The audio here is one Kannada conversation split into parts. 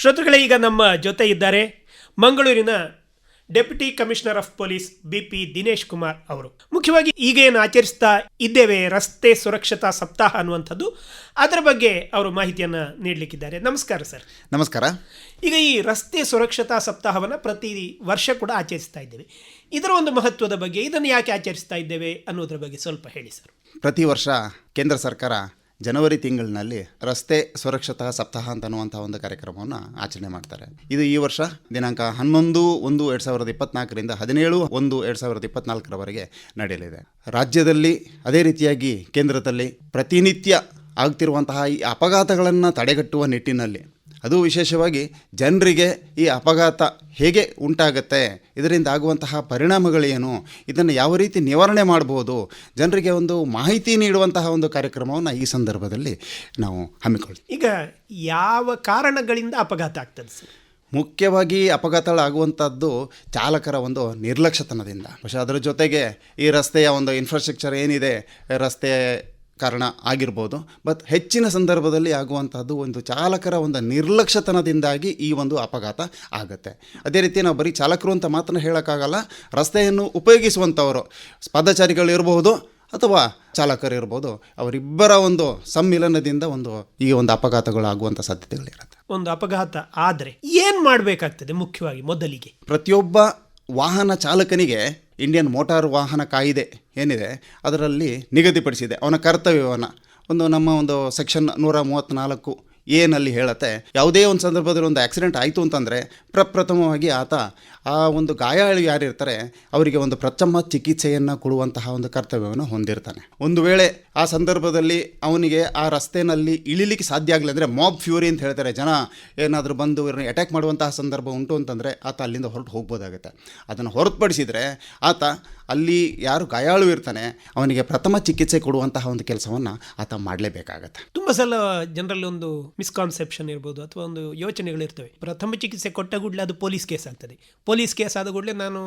ಶ್ರೋತೃಗಳೇ ಈಗ ನಮ್ಮ ಜೊತೆ ಇದ್ದಾರೆ ಮಂಗಳೂರಿನ deputy commissioner of police B P Dinesh Kumar ಅವರು. ಮುಖ್ಯವಾಗಿ ಈಗ ಏನು ಆಚರಿಸ್ತಾ ಇದ್ದೇವೆ ರಸ್ತೆ ಸುರಕ್ಷತಾ ಸಪ್ತಾಹ ಅನ್ನುವಂಥದ್ದು ಅದರ ಬಗ್ಗೆ ಅವರು ಮಾಹಿತಿಯನ್ನು ನೀಡಲಿಕ್ಕಿದ್ದಾರೆ. ನಮಸ್ಕಾರ ಸರ್. ನಮಸ್ಕಾರ. ಈಗ ಈ ರಸ್ತೆ ಸುರಕ್ಷತಾ ಸಪ್ತಾಹವನ್ನು ಪ್ರತಿ ವರ್ಷ ಕೂಡ ಆಚರಿಸ್ತಾ ಇದ್ದೇವೆ. ಇದರ ಒಂದು ಮಹತ್ವದ ಬಗ್ಗೆ ಇದನ್ನು ಯಾಕೆ ಆಚರಿಸ್ತಾ ಇದ್ದೇವೆ ಅನ್ನೋದ್ರ ಬಗ್ಗೆ ಸ್ವಲ್ಪ ಹೇಳಿ ಸರ್. ಪ್ರತಿ ವರ್ಷ ಕೇಂದ್ರ ಸರ್ಕಾರ ಜನವರಿ ತಿಂಗಳಿನಲ್ಲಿ ರಸ್ತೆ ಸುರಕ್ಷತಾ ಸಪ್ತಾಹ ಅಂತ ಅನ್ನುವಂಥ ಒಂದು ಕಾರ್ಯಕ್ರಮವನ್ನು ಆಚರಣೆ ಮಾಡ್ತಾರೆ. ಇದು ಈ ವರ್ಷ ದಿನಾಂಕ ಹನ್ನೊಂದು, ಒಂದು, ಎರಡು ಸಾವಿರದ ಇಪ್ಪತ್ನಾಲ್ಕರಿಂದ ಹದಿನೇಳು, ಒಂದು, ಎರಡು ಸಾವಿರದ ಇಪ್ಪತ್ನಾಲ್ಕರವರೆಗೆ ನಡೆಯಲಿದೆ. ರಾಜ್ಯದಲ್ಲಿ ಅದೇ ರೀತಿಯಾಗಿ ಕೇಂದ್ರದಲ್ಲಿ ಪ್ರತಿನಿತ್ಯ ಆಗ್ತಿರುವಂತಹ ಈ ಅಪಘಾತಗಳನ್ನು ತಡೆಗಟ್ಟುವ ನಿಟ್ಟಿನಲ್ಲಿ ಅದು ವಿಶೇಷವಾಗಿ ಜನರಿಗೆ ಈ ಅಪಘಾತ ಹೇಗೆ ಉಂಟಾಗುತ್ತೆ ಇದರಿಂದ ಆಗುವಂತಹ ಪರಿಣಾಮಗಳೇನು ಇದನ್ನು ಯಾವ ರೀತಿ ನಿವಾರಣೆ ಮಾಡ್ಬೋದು ಜನರಿಗೆ ಒಂದು ಮಾಹಿತಿ ನೀಡುವಂತಹ ಒಂದು ಕಾರ್ಯಕ್ರಮವನ್ನು ಈ ಸಂದರ್ಭದಲ್ಲಿ ನಾವು ಹಮ್ಮಿಕೊಳ್ತೀವಿ ಈಗ ಯಾವ ಕಾರಣಗಳಿಂದ ಅಪಘಾತ ಆಗ್ತದೆ ಸರ್ ಮುಖ್ಯವಾಗಿ ಅಪಘಾತಗಳಾಗುವಂಥದ್ದು ಚಾಲಕರ ಒಂದು ನಿರ್ಲಕ್ಷ್ಯತನದಿಂದ പക്ഷേ ಅದರ ಜೊತೆಗೆ ಈ ರಸ್ತೆಯ ಒಂದು ಇನ್ಫ್ರಾಸ್ಟ್ರಕ್ಚರ್ ಏನಿದೆ ರಸ್ತೆ ಕಾರಣ ಆಗಿರ್ಬೋದು. ಬಟ್ ಹೆಚ್ಚಿನ ಸಂದರ್ಭದಲ್ಲಿ ಆಗುವಂಥದ್ದು ಒಂದು ಚಾಲಕರ ಒಂದು ನಿರ್ಲಕ್ಷ್ಯತನದಿಂದಾಗಿ ಈ ಒಂದು ಅಪಘಾತ ಆಗುತ್ತೆ. ಅದೇ ರೀತಿ ನಾವು ಬರೀ ಚಾಲಕರು ಅಂತ ಮಾತ್ರ ಹೇಳೋಕ್ಕಾಗಲ್ಲ ರಸ್ತೆಯನ್ನು ಉಪಯೋಗಿಸುವಂಥವರು ಪಾದಚಾರಿಗಳು ಇರಬಹುದು ಅಥವಾ ಚಾಲಕರು ಇರ್ಬೋದು ಅವರಿಬ್ಬರ ಒಂದು ಸಮ್ಮಿಲನದಿಂದ ಒಂದು ಈ ಒಂದು ಅಪಘಾತಗಳು ಆಗುವಂಥ ಸಾಧ್ಯತೆಗಳಿರುತ್ತೆ. ಒಂದು ಅಪಘಾತ ಆದರೆ ಏನು ಮಾಡಬೇಕಾಗ್ತದೆ ಮುಖ್ಯವಾಗಿ ಮೊದಲಿಗೆ? ಪ್ರತಿಯೊಬ್ಬ ವಾಹನ ಚಾಲಕನಿಗೆ ಇಂಡಿಯನ್ ಮೋಟಾರ್ ವಾಹನ ಕಾಯಿದೆ ಏನಿದೆ, ಅದರಲ್ಲಿ ನಿಗದಿಪಡಿಸಿದೆ. ಅವನ ಕರ್ತವ್ಯವನ್ನು. ಒಂದು ನಮ್ಮ ಒಂದು ಸೆಕ್ಷನ್ ನೂರ ಮೂವತ್ತ್ನಾಲ್ಕು ಏನಲ್ಲಿ ಹೇಳತ್ತೆ, ಯಾವುದೇ ಒಂದು ಸಂದರ್ಭದಲ್ಲಿ ಒಂದು ಆಕ್ಸಿಡೆಂಟ್ ಆಯಿತು ಅಂತಂದರೆ ಪ್ರಪ್ರಥಮವಾಗಿ ಆತ ಆ ಒಂದು ಗಾಯಾಳು ಯಾರಿರ್ತಾರೆ ಅವರಿಗೆ ಒಂದು ಪ್ರಥಮ ಚಿಕಿತ್ಸೆಯನ್ನು ಕೊಡುವಂತಹ ಒಂದು ಕರ್ತವ್ಯವನ್ನು ಹೊಂದಿರ್ತಾನೆ. ಒಂದು ವೇಳೆ ಆ ಸಂದರ್ಭದಲ್ಲಿ ಅವನಿಗೆ ಆ ರಸ್ತೆನಲ್ಲಿ ಇಳಿಲಿಕ್ಕೆ ಸಾಧ್ಯ ಆಗಲಿ ಅಂದರೆ ಮಾಬ್ ಫ್ಯೂರಿ ಅಂತ ಹೇಳ್ತಾರೆ, ಜನ ಏನಾದರೂ ಬಂದು ಇವ್ರನ್ನ ಅಟ್ಯಾಕ್ ಮಾಡುವಂತಹ ಸಂದರ್ಭ ಉಂಟು ಅಂತಂದರೆ ಆತ ಅಲ್ಲಿಂದ ಹೊರಟು ಹೋಗ್ಬೋದಾಗುತ್ತೆ. ಅದನ್ನು ಹೊರತುಪಡಿಸಿದರೆ ಆತ ಅಲ್ಲಿ ಯಾರು ಗಾಯಾಳು ಇರ್ತಾನೆ ಅವನಿಗೆ ಪ್ರಥಮ ಚಿಕಿತ್ಸೆ ಕೊಡುವಂತಹ ಒಂದು ಕೆಲಸವನ್ನು ಆತ ಮಾಡಲೇಬೇಕಾಗತ್ತೆ. ತುಂಬ ಸಲ ಜನರಲ್ಲಿ ಒಂದು ಮಿಸ್ಕಾನ್ಸೆಪ್ಷನ್ ಇರ್ಬೋದು ಅಥವಾ ಒಂದು ಯೋಚನೆಗಳಿರ್ತವೆ. ಪ್ರಥಮ ಚಿಕಿತ್ಸೆ ಕೊಟ್ಟ ಕೂಡಲೇ ಅದು ಪೊಲೀಸ್ ಕೇಸ್ ಆಗ್ತದೆ. ಪೊಲೀಸ್ ಕೇಸ್ ಆದ ಕೂಡಲೇ ನಾನು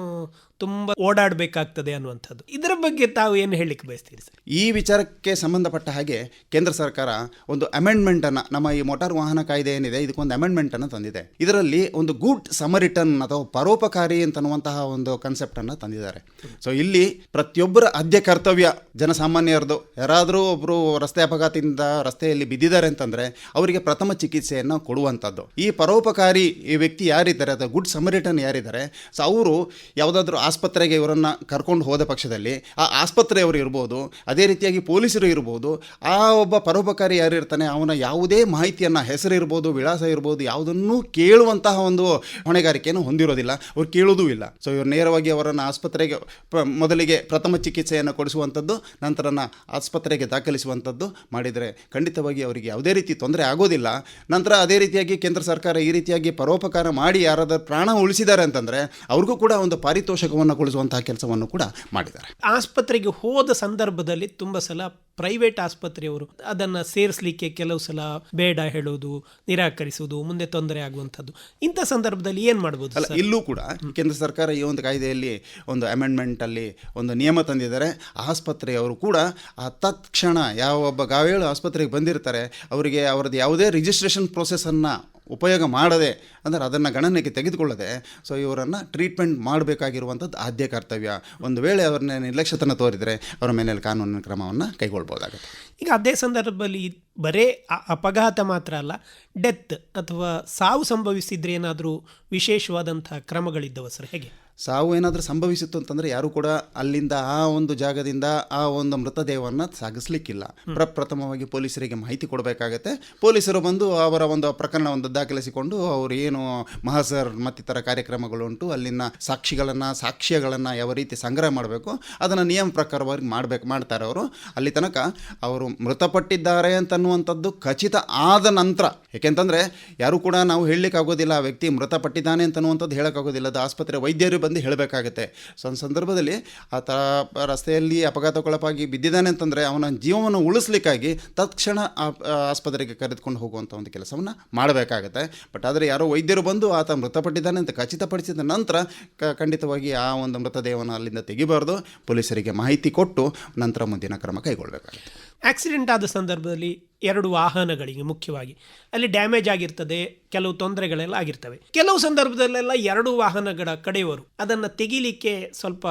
ತುಂಬ ಓಡಾಡಬೇಕಾಗ್ತದೆ ಅನ್ನುವಂಥದ್ದು. ಇದರ ಬಗ್ಗೆ ತಾವು ಏನು ಹೇಳಲಿಕ್ಕೆ ಬಯಸ್ತೀರಿ ಸರ್? ಈ ವಿಚಾರಕ್ಕೆ ಸಂಬಂಧಪಟ್ಟ ಹಾಗೆ ಕೇಂದ್ರ ಸರ್ಕಾರ ಒಂದು ಅಮೆಂಡ್ಮೆಂಟನ್ನು ನಮ್ಮ ಈ ಮೋಟಾರ್ ವಾಹನ ಕಾಯ್ದೆ ಏನಿದೆ ಇದಕ್ಕೊಂದು ಅಮೆಂಡ್ಮೆಂಟನ್ನು ತಂದಿದೆ. ಇದರಲ್ಲಿ ಒಂದು ಗುಡ್ ಸಮರಿಟನ್ ಅಥವಾ ಪರೋಪಕಾರಿ ಅಂತನ್ನುವಂತಹ ಒಂದು ಕಾನ್ಸೆಪ್ಟನ್ನು ತಂದಿದ್ದಾರೆ. ಸೊ ಇಲ್ಲಿ ಪ್ರತಿಯೊಬ್ಬರ ಆದ್ಯ ಕರ್ತವ್ಯ ಜನಸಾಮಾನ್ಯರದು ಯಾರಾದರೂ ಒಬ್ಬರು ರಸ್ತೆ ಅಪಘಾತದಿಂದ ರಸ್ತೆಯಲ್ಲಿ ಬಿದ್ದಿದ್ದಾರೆ ಅಂತಂದರೆ ಅವರಿಗೆ ಪ್ರಥಮ ಚಿಕಿತ್ಸೆಯನ್ನು ಕೊಡುವಂಥದ್ದು. ಈ ಪರೋಪಕಾರಿ ಈ ವ್ಯಕ್ತಿ ಯಾರಿದ್ದಾರೆ ಅಥವಾ ಗುಡ್ ಸಮರಿಟನ್ ಯಾರಿದ್ದಾರೆ, ಸೊ ಅವರು ಯಾವುದಾದ್ರೂ ಆಸ್ಪತ್ರೆಗೆ ಇವರನ್ನು ಕರ್ಕೊಂಡು ಹೋದ ಪಕ್ಷದಲ್ಲಿ ಆ ಆಸ್ಪತ್ರೆಯವರು ಇರ್ಬೋದು, ಅದೇ ರೀತಿಯಾಗಿ ಪೊಲೀಸರು ಇರ್ಬೋದು, ಆ ಒಬ್ಬ ಪರೋಪಕಾರಿ ಯಾರಿರ್ತಾನೆ, ಅವನ ಯಾವುದೇ ಮಾಹಿತಿಯನ್ನು ಹೆಸರು ಇರ್ಬೋದು, ವಿಳಾಸ ಇರ್ಬೋದು, ಯಾವುದನ್ನೂ ಕೇಳುವಂತಹ ಒಂದು ಹೊಣೆಗಾರಿಕೆಯನ್ನು ಹೊಂದಿರೋದಿಲ್ಲ. ಅವ್ರು ಕೇಳೋದೂ ಇಲ್ಲ. ಸೊ ಇವರು ನೇರವಾಗಿ ಅವರನ್ನು ಆಸ್ಪತ್ರೆಗೆ ಪ- ಮೊದಲಿಗೆ ಪ್ರಥಮ ಚಿಕಿತ್ಸೆಯನ್ನು ಕೊಡಿಸುವಂಥದ್ದು ನಂತರನ ಆಸ್ಪತ್ರೆಗೆ ದಾಖಲಿಸುವಂಥದ್ದು ಮಾಡಿದರೆ ಖಂಡಿತವಾಗಿ ಅವರಿಗೆ ಯಾವುದೇ ರೀತಿ ತೊಂದರೆ ಆಗೋದಿಲ್ಲ. ನಂತರ ಅದೇ ರೀತಿಯಾಗಿ ಕೇಂದ್ರ ಸರ್ಕಾರ ಈ ರೀತಿಯಾಗಿ ಪರೋಪಕಾರ ಮಾಡಿ ಯಾರಾದರೂ ಪ್ರಾಣ ಉಳಿಸಿದ್ದಾರೆ ಅಂತಂದರೆ ಅವ್ರಿಗೂ ಕೂಡ ಒಂದು ಪಾರಿತೋಷಕವನ್ನು ಕೊಡಿಸುವಂತಹ ಕೆಲಸವನ್ನು ಕೂಡ ಮಾಡಿದ್ದಾರೆ. ಆಸ್ಪತ್ರೆಗೆ ಹೋದ ಸಂದರ್ಭದಲ್ಲಿ ತುಂಬ ಸಲ ಪ್ರೈವೇಟ್ ಆಸ್ಪತ್ರೆಯವರು ಅದನ್ನು ಸೇರಿಸಲಿಕ್ಕೆ ಕೆಲವು ಸಲ ಬೇಡ ಹೇಳೋದು ನಿರಾಕರಿಸುವುದು ಮುಂದೆ ತೊಂದರೆ ಆಗುವಂಥದ್ದು. ಇಂಥ ಸಂದರ್ಭದಲ್ಲಿ ಏನು ಮಾಡ್ಬೋದು ಅಲ್ಲ ಇಲ್ಲೂ ಕೂಡ ಕೇಂದ್ರ ಸರ್ಕಾರ ಈ ಒಂದು ಕಾಯ್ದೆಯಲ್ಲಿ ಒಂದು ಅಮೆಂಡ್ಮೆಂಟಲ್ಲಿ ಒಂದು ನಿಯಮ ತಂದಿದ್ದಾರೆ. ಆಸ್ಪತ್ರೆಯವರು ಕೂಡ ಆ ತತ್ಕ್ಷಣ ಯಾವ ಒಬ್ಬ ಗಾವೇಳು ಆಸ್ಪತ್ರೆಗೆ ಬಂದಿರ್ತಾರೆ, ಅವರಿಗೆ ಅವ್ರದ್ದು ಯಾವುದೇ ರಿಜಿಸ್ಟ್ರೇಷನ್ ಪ್ರೊಸೆಸನ್ನು ಉಪಯೋಗ ಮಾಡದೆ ಅಂದರೆ ಅದನ್ನು ಗಣನೆಗೆ ತೆಗೆದುಕೊಳ್ಳದೆ ಸೊ ಇವರನ್ನು ಟ್ರೀಟ್ಮೆಂಟ್ ಮಾಡಬೇಕಾಗಿರುವಂಥದ್ದು ಆದ್ಯ ಕರ್ತವ್ಯ. ಒಂದು ವೇಳೆ ಅವ್ರನ್ನ ನಿರ್ಲಕ್ಷ್ಯತನ ತೋರಿದರೆ ಅವರ ಮೇಲೆ ಕಾನೂನಿನ ಕ್ರಮವನ್ನು ಕೈಗೊಳ್ಬೋದಾಗುತ್ತೆ. ಈಗ ಅದೇ ಸಂದರ್ಭದಲ್ಲಿ ಬರೇ ಅಪಘಾತ ಮಾತ್ರ ಅಲ್ಲ, ಡೆತ್ ಅಥವಾ ಸಾವು ಸಂಭವಿಸಿದ್ರೆ ಏನಾದರೂ ವಿಶೇಷವಾದಂಥ ಕ್ರಮಗಳಿದ್ದವು ಸರ್, ಹೇಗೆ? ಸಾವು ಏನಾದರೂ ಸಂಭವಿಸಿತ್ತು ಅಂತಂದರೆ ಯಾರು ಕೂಡ ಅಲ್ಲಿಂದ ಆ ಒಂದು ಜಾಗದಿಂದ ಆ ಒಂದು ಮೃತದೇಹವನ್ನು ಸಾಗಿಸ್ಲಿಕ್ಕಿಲ್ಲ. ಪ್ರಪ್ರಥಮವಾಗಿ ಪೊಲೀಸರಿಗೆ ಮಾಹಿತಿ ಕೊಡಬೇಕಾಗತ್ತೆ. ಪೊಲೀಸರು ಬಂದು ಅವರ ಒಂದು ಪ್ರಕರಣವನ್ನು ದಾಖಲಿಸಿಕೊಂಡು ಅವರು ಏನು ಮಹಸರ್ ಮತ್ತಿತರ ಕಾರ್ಯಕ್ರಮಗಳು ಉಂಟು ಅಲ್ಲಿನ ಸಾಕ್ಷಿಗಳನ್ನು ಸಾಕ್ಷ್ಯಗಳನ್ನು ಯಾವ ರೀತಿ ಸಂಗ್ರಹ ಮಾಡಬೇಕು ಅದನ್ನು ನಿಯಮ ಪ್ರಕಾರವಾಗಿ ಮಾಡಬೇಕು ಮಾಡ್ತಾರೆ ಅವರು. ಅಲ್ಲಿ ತನಕ ಅವರು ಮೃತಪಟ್ಟಿದ್ದಾರೆ ಅಂತನ್ನುವಂಥದ್ದು ಖಚಿತ ಆದ ನಂತರ ಏಕೆಂತಂದರೆ ಯಾರು ಕೂಡ ನಾವು ಹೇಳಲಿಕ್ಕಾಗೋದಿಲ್ಲ ಆ ವ್ಯಕ್ತಿ ಮೃತಪಟ್ಟಿದ್ದಾನೆ ಅಂತನ್ನುವಂಥದ್ದು ಹೇಳೋಕ್ಕಾಗೋದಿಲ್ಲ. ಅದು ಆಸ್ಪತ್ರೆ ವೈದ್ಯರು ಬಂದು ಹೇಳಬೇಕಾಗತ್ತೆ. ಸೊ ಒಂದು ಸಂದರ್ಭದಲ್ಲಿ ಆತ ರಸ್ತೆಯಲ್ಲಿ ಅಪಘಾತಕ್ಕೊಳಪಾಗಿ ಬಿದ್ದಿದ್ದಾನೆ ಅಂತಂದರೆ ಅವನ ಜೀವವನ್ನು ಉಳಿಸ್ಲಿಕ್ಕಾಗಿ ತತ್ಕ್ಷಣ ಆ- ಆ ಆಸ್ಪತ್ರೆಗೆ ಕರೆದುಕೊಂಡು ಹೋಗುವಂಥ ಒಂದು ಕೆಲಸವನ್ನು ಮಾಡಬೇಕಾಗತ್ತೆ. ಬಟ್ ಆದರೆ ಯಾರೋ ವೈದ್ಯರು ಬಂದು ಆತ ಮೃತಪಟ್ಟಿದ್ದಾನೆ ಅಂತ ಖಚಿತಪಡಿಸಿದ ನಂತರ ಖಂಡಿತವಾಗಿ ಆ ಒಂದು ಮೃತದೇಹವನ್ನು ಅಲ್ಲಿಂದ ತೆಗಿಬಾರ್ದು. ಪೊಲೀಸರಿಗೆ ಮಾಹಿತಿ ಕೊಟ್ಟು ನಂತರ ಮುಂದಿನ ಕ್ರಮ ಕೈಗೊಳ್ಳಬೇಕಾಗುತ್ತೆ. ಆಕ್ಸಿಡೆಂಟ್ ಆದ ಸಂದರ್ಭದಲ್ಲಿ ಎರಡು ವಾಹನಗಳಿಗೆ ಮುಖ್ಯವಾಗಿ. ಅಲ್ಲಿ ಡ್ಯಾಮೇಜ್ ಆಗಿರ್ತದೆ, ಕೆಲವು ತೊಂದರೆಗಳೆಲ್ಲ ಆಗಿರ್ತವೆ. ಕೆಲವು ಸಂದರ್ಭದಲ್ಲೆಲ್ಲ ಎರಡು ವಾಹನಗಳ ಕಡೆಯವರು ಅದನ್ನು ತೆಗಿಲಿಕ್ಕೆ ಸ್ವಲ್ಪ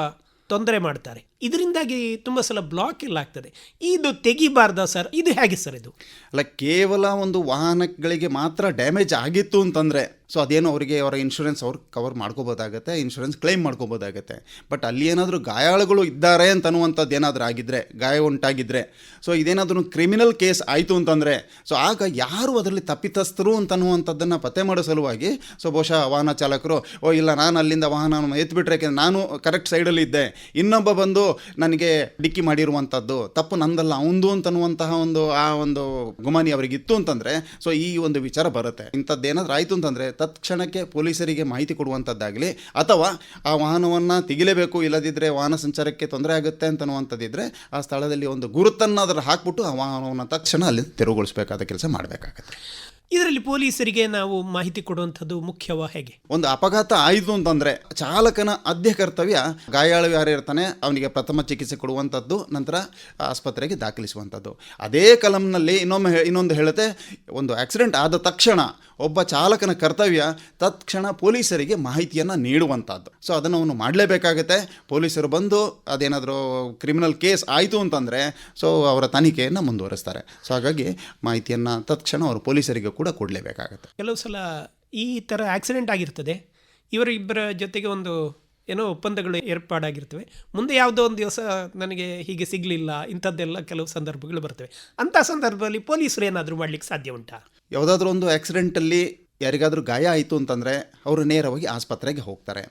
ತೊಂದರೆ ಮಾಡ್ತಾರೆ. ಇದರಿಂದಾಗಿ ತುಂಬ ಸಲ ಬ್ಲಾಕ್ ಎಲ್ಲ ಆಗ್ತದೆ. ಇದು ತೆಗಿಬಾರ್ದ ಸರ್? ಇದು ಹೇಗೆ ಸರ್ ಇದು? ಅಲ್ಲ, ಕೇವಲ ಒಂದು ವಾಹನಗಳಿಗೆ ಮಾತ್ರ ಡ್ಯಾಮೇಜ್ ಆಗಿತ್ತು ಅಂತಂದರೆ ಸೊ ಅದೇನು ಅವರಿಗೆ ಅವರ ಇನ್ಶೂರೆನ್ಸ್ ಅವ್ರು ಕವರ್ ಮಾಡ್ಕೋಬೋದಾಗತ್ತೆ ಇನ್ಶೂರೆನ್ಸ್ ಕ್ಲೈಮ್ ಮಾಡ್ಕೋಬೋದಾಗತ್ತೆ. ಬಟ್ ಅಲ್ಲಿ ಏನಾದರೂ ಗಾಯಾಳುಗಳು ಇದ್ದಾರೆ ಅಂತ ಅನ್ನುವಂಥದ್ದು ಏನಾದರೂ ಆಗಿದ್ದರೆ ಗಾಯ ಉಂಟಾಗಿದ್ದರೆ ಸೊ ಇದೇನಾದರೂ ಕ್ರಿಮಿನಲ್ ಕೇಸ್ ಆಯಿತು ಅಂತಂದರೆ ಸೊ ಆಗ ಯಾರು ಅದರಲ್ಲಿ ತಪ್ಪಿತಸ್ಥರು ಅಂತ ಅನ್ನುವಂಥದ್ದನ್ನು ಪತ್ತೆ ಮಾಡೋ ಸಲುವಾಗಿ ಸೊ ಬಹುಶಃ ವಾಹನ ಚಾಲಕರು, ಓ, ಇಲ್ಲ, ನಾನು ಅಲ್ಲಿಂದ ವಾಹನ ಎತ್ಬಿಟ್ರೆ ನಾನು ಕರೆಕ್ಟ್ ಸೈಡಲ್ಲಿ ಇದ್ದೆ. ಇನ್ನೊಬ್ಬ ಬಂದು ನನಗೆ ಡಿಕ್ಕಿ ಮಾಡಿರುವಂಥದ್ದು ತಪ್ಪು ನಂದಲ್ಲ ಅವಂದು ಅಂತನ್ನುವಂತಹ ಒಂದು, ಆ ಒಂದು ಗುಮಾನಿ ಅವರಿಗೆ ಇತ್ತು ಅಂತಂದರೆ, ಸೊ ಈ ಒಂದು ವಿಚಾರ ಬರುತ್ತೆ. ಇಂಥದ್ದೇನಾದ್ರೂ ಆಯಿತು ಅಂತಂದರೆ, ತತ್ಕ್ಷಣಕ್ಕೆ ಪೊಲೀಸರಿಗೆ ಮಾಹಿತಿ ಕೊಡುವಂಥದ್ದಾಗಲಿ ಅಥವಾ ಆ ವಾಹನವನ್ನು ತೆಗಿಲೇಬೇಕು ಇಲ್ಲದಿದ್ದರೆ ವಾಹನ ಸಂಚಾರಕ್ಕೆ ತೊಂದರೆ ಆಗುತ್ತೆ ಅಂತನ್ನುವಂಥದ್ದಿದ್ರೆ, ಆ ಸ್ಥಳದಲ್ಲಿ ಒಂದು ಗುರುತನ್ನು ಅದರ ಹಾಕ್ಬಿಟ್ಟು ಆ ವಾಹನವನ್ನು ತಕ್ಷಣ ಅಲ್ಲಿ ತೆರವುಗೊಳಿಸಬೇಕಾದ ಕೆಲಸ ಮಾಡಬೇಕಾಗತ್ತೆ. ಇದರಲ್ಲಿ ಪೊಲೀಸರಿಗೆ ನಾವು ಮಾಹಿತಿ ಕೊಡುವಂಥದ್ದು ಮುಖ್ಯವ ಹೇಗೆ? ಒಂದು ಅಪಘಾತ ಆಯಿತು ಅಂತಂದರೆ ಚಾಲಕನ ಅಧ್ಯ ಕರ್ತವ್ಯ ಗಾಯಾಳು ಯಾರು ಇರ್ತಾನೆ ಅವನಿಗೆ ಪ್ರಥಮ ಚಿಕಿತ್ಸೆ ಕೊಡುವಂಥದ್ದು, ನಂತರ ಆಸ್ಪತ್ರೆಗೆ ದಾಖಲಿಸುವಂಥದ್ದು. ಅದೇ ಕಲಂನಲ್ಲಿ ಇನ್ನೊಮ್ಮೆ ಇನ್ನೊಂದು ಹೇಳುತ್ತೆ, ಒಂದು ಆಕ್ಸಿಡೆಂಟ್ ಆದ ತಕ್ಷಣ ಒಬ್ಬ ಚಾಲಕನ ಕರ್ತವ್ಯ ತತ್ಕ್ಷಣ ಪೊಲೀಸರಿಗೆ ಮಾಹಿತಿಯನ್ನು ನೀಡುವಂಥದ್ದು. ಸೊ ಅದನ್ನು ಅವನು ಮಾಡಲೇಬೇಕಾಗುತ್ತೆ. ಪೊಲೀಸರು ಬಂದು ಅದೇನಾದರೂ ಕ್ರಿಮಿನಲ್ ಕೇಸ್ ಆಯಿತು ಅಂತಂದರೆ ಸೊ ಅವರ ತನಿಖೆಯನ್ನು ಮುಂದುವರಿಸ್ತಾರೆ. ಸೊ ಹಾಗಾಗಿ ಮಾಹಿತಿಯನ್ನು ತತ್ಕ್ಷಣ ಅವರು ಪೊಲೀಸರಿಗೆ ಕೂಡ ಕೊಡಲೇಬೇಕಾಗತ್ತೆ. ಕೆಲವು ಸಲ ಈ ಥರ ಆಕ್ಸಿಡೆಂಟ್ ಆಗಿರ್ತದೆ. ಇವರಿಬ್ಬರ ಜೊತೆಗೆ ಒಂದು ಏನೋ ಒಪ್ಪಂದಗಳು ಏರ್ಪಾಡಾಗಿರ್ತವೆ. ಮುಂದೆ ಯಾವುದೋ ಒಂದು ದಿವಸ ನನಗೆ ಹೀಗೆ ಸಿಗಲಿಲ್ಲ ಇಂಥದ್ದೆಲ್ಲ ಕೆಲವು ಸಂದರ್ಭಗಳು ಬರ್ತವೆ. ಅಂಥ ಸಂದರ್ಭದಲ್ಲಿ ಪೊಲೀಸರು ಏನಾದರೂ ಮಾಡಲಿಕ್ಕೆ ಸಾಧ್ಯ ಉಂಟಾ? ಯಾವುದಾದ್ರೂ ಒಂದು ಆಕ್ಸಿಡೆಂಟಲ್ಲಿ ಯಾರಿಗಾದರೂ ಗಾಯ ಆಯಿತು ಅಂತಂದರೆ ಅವರು ನೇರವಾಗಿ ಆಸ್ಪತ್ರೆಗೆ ಹೋಗ್ತಾರೆ.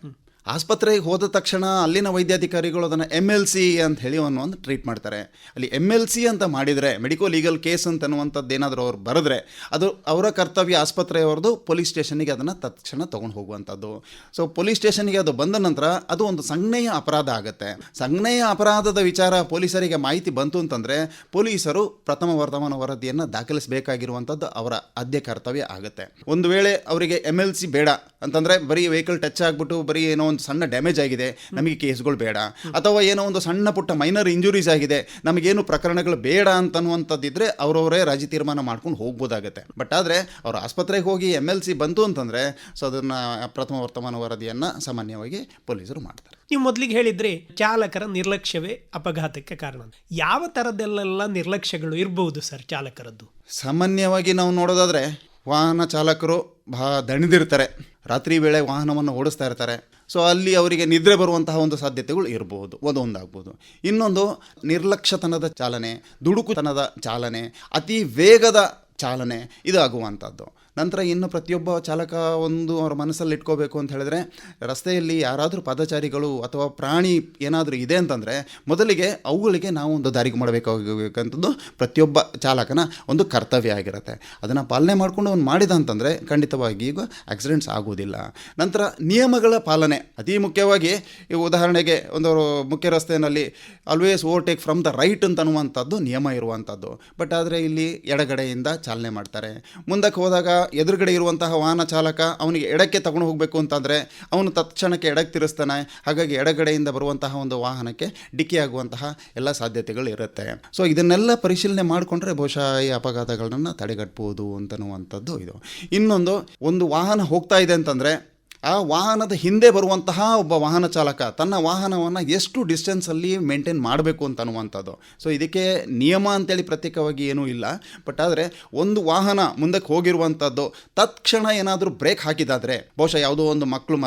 ಆಸ್ಪತ್ರೆಗೆ ಹೋದ ತಕ್ಷಣ ಅಲ್ಲಿನ ವೈದ್ಯಾಧಿಕಾರಿಗಳು ಅದನ್ನು ಎಂ ಎಲ್ ಸಿ ಅಂತ ಹೇಳಿ ಒಂದು ಟ್ರೀಟ್ ಮಾಡ್ತಾರೆ. ಅಲ್ಲಿ ಎಂ ಎಲ್ ಸಿ ಅಂತ ಮಾಡಿದರೆ ಮೆಡಿಕೋ ಲೀಗಲ್ ಕೇಸ್ ಅಂತ ಅನ್ನುವಂಥದ್ದು ಏನಾದರೂ ಅವ್ರು ಬರೆದ್ರೆ, ಅದು ಅವರ ಕರ್ತವ್ಯ ಆಸ್ಪತ್ರೆಯವ್ರದ್ದು ಪೊಲೀಸ್ ಸ್ಟೇಷನ್ನಿಗೆ ಅದನ್ನು ತಕ್ಷಣ ತೊಗೊಂಡು ಹೋಗುವಂಥದ್ದು. ಸೊ ಪೊಲೀಸ್ ಸ್ಟೇಷನ್ನಿಗೆ ಅದು ಬಂದ ನಂತರ ಅದು ಒಂದು ಸಂಜ್ಞೆಯ ಅಪರಾಧ ಆಗುತ್ತೆ. ಸಂಜ್ಞೆಯ ಅಪರಾಧದ ವಿಚಾರ ಪೊಲೀಸರಿಗೆ ಮಾಹಿತಿ ಬಂತು ಅಂತಂದರೆ, ಪೊಲೀಸರು ಪ್ರಥಮ ವರ್ತಮಾನ ವರದಿಯನ್ನು ದಾಖಲಿಸಬೇಕಾಗಿರುವಂಥದ್ದು ಅವರ ಆದ್ಯ ಕರ್ತವ್ಯ ಆಗುತ್ತೆ. ಒಂದು ವೇಳೆ ಅವರಿಗೆ ಎಂ ಎಲ್ ಸಿ ಬೇಡ ಅಂತಂದರೆ ಬರೀ ವೆಹಿಕಲ್ ಟಚ್ ಆಗಿಬಿಟ್ಟು ಬರೀ ಏನೋ ಒಂದು ಸಣ್ಣ ಡ್ಯಾಮೇಜ್ ಆಗಿದೆ ನಮಗೆ ಕೇಸ್ಗಳು ಬೇಡ. ಅಥವಾ ಏನೋ ಒಂದು ಸಣ್ಣ ಪುಟ್ಟ ಮೈನರ್ ಇಂಜುರೀಸ್ ಆಗಿದೆ ನಮಗೇನು ಪ್ರಕರಣಗಳು ಬೇಡ ಅಂತನ್ನುವಂಥದ್ದಿದ್ರೆ ಅವರವರೇ ರಾಜಿ ತೀರ್ಮಾನ ಮಾಡ್ಕೊಂಡು ಹೋಗ್ಬೋದಾಗುತ್ತೆ. ಬಟ್ ಆದರೆ ಅವರು ಆಸ್ಪತ್ರೆಗೆ ಹೋಗಿ ಎಂ ಎಲ್ ಸಿ ಬಂತು ಅಂತಂದರೆ ಸೊ ಅದನ್ನು ಪ್ರಥಮ ವರ್ತಮಾನ ವರದಿಯನ್ನು ಸಾಮಾನ್ಯವಾಗಿ ಪೊಲೀಸರು ಮಾಡ್ತಾರೆ. ನೀವು ಮೊದಲಿಗೆ ಹೇಳಿದ್ರಿ ಚಾಲಕರ ನಿರ್ಲಕ್ಷ್ಯವೇ ಅಪಘಾತಕ್ಕೆ ಕಾರಣ ಯಾವ ಥರದ್ದೆಲ್ಲ ನಿರ್ಲಕ್ಷ್ಯಗಳು ಇರಬಹುದು ಸರ್ ಚಾಲಕರದ್ದು? ಸಾಮಾನ್ಯವಾಗಿ ನಾವು ನೋಡೋದಾದರೆ ವಾಹನ ಚಾಲಕರು ಬಹಳ ದಣಿದಿರ್ತಾರೆ. ರಾತ್ರಿ ವೇಳೆ ವಾಹನವನ್ನು ಓಡಿಸ್ತಾ ಇರ್ತಾರೆ. ಸೊ ಅಲ್ಲಿ ಅವರಿಗೆ ನಿದ್ರೆ ಬರುವಂತಹ ಒಂದು ಸಾಧ್ಯತೆಗಳು ಇರಬಹುದು ಒಂದೊಂದಾಗ್ಬೋದು. ಇನ್ನೊಂದು ನಿರ್ಲಕ್ಷ್ಯತನದ ಚಾಲನೆ, ದುಡುಕುತನದ ಚಾಲನೆ, ಅತಿ ವೇಗದ ಚಾಲನೆ ಇದು ಆಗುವಂಥದ್ದು ನಂತರ ಇನ್ನು ಪ್ರತಿಯೊಬ್ಬ ಚಾಲಕ ಒಂದು ಅವರ ಮನಸ್ಸಲ್ಲಿ ಇಟ್ಕೋಬೇಕು ಅಂತ ಹೇಳಿದ್ರೆ, ರಸ್ತೆಯಲ್ಲಿ ಯಾರಾದರೂ ಪಾದಚಾರಿಗಳು ಅಥವಾ ಪ್ರಾಣಿ ಏನಾದರೂ ಇದೆ ಅಂತಂದರೆ, ಮೊದಲಿಗೆ ಅವುಗಳಿಗೆ ನಾವು ಒಂದು ದಾರಿಗೆ ಮಾಡಬೇಕಾಗಬೇಕಂಥದ್ದು ಪ್ರತಿಯೊಬ್ಬ ಚಾಲಕನ ಒಂದು ಕರ್ತವ್ಯ ಆಗಿರುತ್ತೆ. ಅದನ್ನು ಪಾಲನೆ ಮಾಡಿಕೊಂಡು ಅವ್ನು ಮಾಡಿದ ಅಂತಂದರೆ ಖಂಡಿತವಾಗಿ ಈಗ ಆಕ್ಸಿಡೆಂಟ್ಸ್ ಆಗೋದಿಲ್ಲ ನಂತರ ನಿಯಮಗಳ ಪಾಲನೆ. ಅತಿ ಮುಖ್ಯವಾಗಿ ಈ ಉದಾಹರಣೆಗೆ ಒಂದು ಮುಖ್ಯ ರಸ್ತೆಯಲ್ಲಿ always overtake from the right ಅಂತ ಅನ್ನುವಂಥದ್ದು ನಿಯಮ ಇರುವಂಥದ್ದು. ಬಟ್ ಆದರೆ ಇಲ್ಲಿ ಎಡಗಡೆಯಿಂದ ಚಾಲನೆ ಮಾಡ್ತಾರೆ. ಮುಂದಕ್ಕೆ ಹೋದಾಗ ಎದುರುಗಡೆ ಇರುವಂತಹ ವಾಹನ ಚಾಲಕ ಅವನಿಗೆ ಎಡಕ್ಕೆ ತಗೊಂಡು ಹೋಗಬೇಕು ಅಂತಂದರೆ ಅವನು ತತ್ಕ್ಷಣಕ್ಕೆ ಎಡಕ್ಕೆ ತಿರುಸ್ತಾನೆ. ಹಾಗಾಗಿ ಎಡಗಡೆಯಿಂದ ಬರುವಂತಹ ಒಂದು ವಾಹನಕ್ಕೆ ಡಿಕ್ಕಿ ಆಗುವಂತಹ ಎಲ್ಲ ಸಾಧ್ಯತೆಗಳು ಇರುತ್ತೆ. ಸೊ ಇದನ್ನೆಲ್ಲ ಪರಿಶೀಲನೆ ಮಾಡಿಕೊಂಡ್ರೆ ಬಹುಶಃ ಈ ಅಪಘಾತಗಳನ್ನು ತಡೆಗಟ್ಬೋದು ಅಂತನ್ನುವಂಥದ್ದು ಇದು. ಇನ್ನೊಂದು, ಒಂದು ವಾಹನ ಹೋಗ್ತಾ ಇದೆ ಅಂತಂದರೆ ಆ ವಾಹನದ ಹಿಂದೆ ಬರುವಂತಹ ಒಬ್ಬ ವಾಹನ ಚಾಲಕ ತನ್ನ ವಾಹನವನ್ನು ಎಷ್ಟು ಡಿಸ್ಟೆನ್ಸಲ್ಲಿ ಮೇಂಟೈನ್ ಮಾಡಬೇಕು ಅಂತ ಅನ್ನುವಂಥದ್ದು. ಸೊ ಇದಕ್ಕೆ ನಿಯಮ ಅಂತೇಳಿ ಪ್ರತ್ಯೇಕವಾಗಿ ಏನೂ ಇಲ್ಲ. ಬಟ್ ಆದರೆ ಒಂದು ವಾಹನ ಮುಂದಕ್ಕೆ ಹೋಗಿರುವಂಥದ್ದು ತತ್ಕ್ಷಣ ಏನಾದರೂ ಬ್ರೇಕ್ ಹಾಕಿದಾದರೆ ಬಹುಶಃ ಯಾವುದೋ ಒಂದು ಮಕ್ಕಳು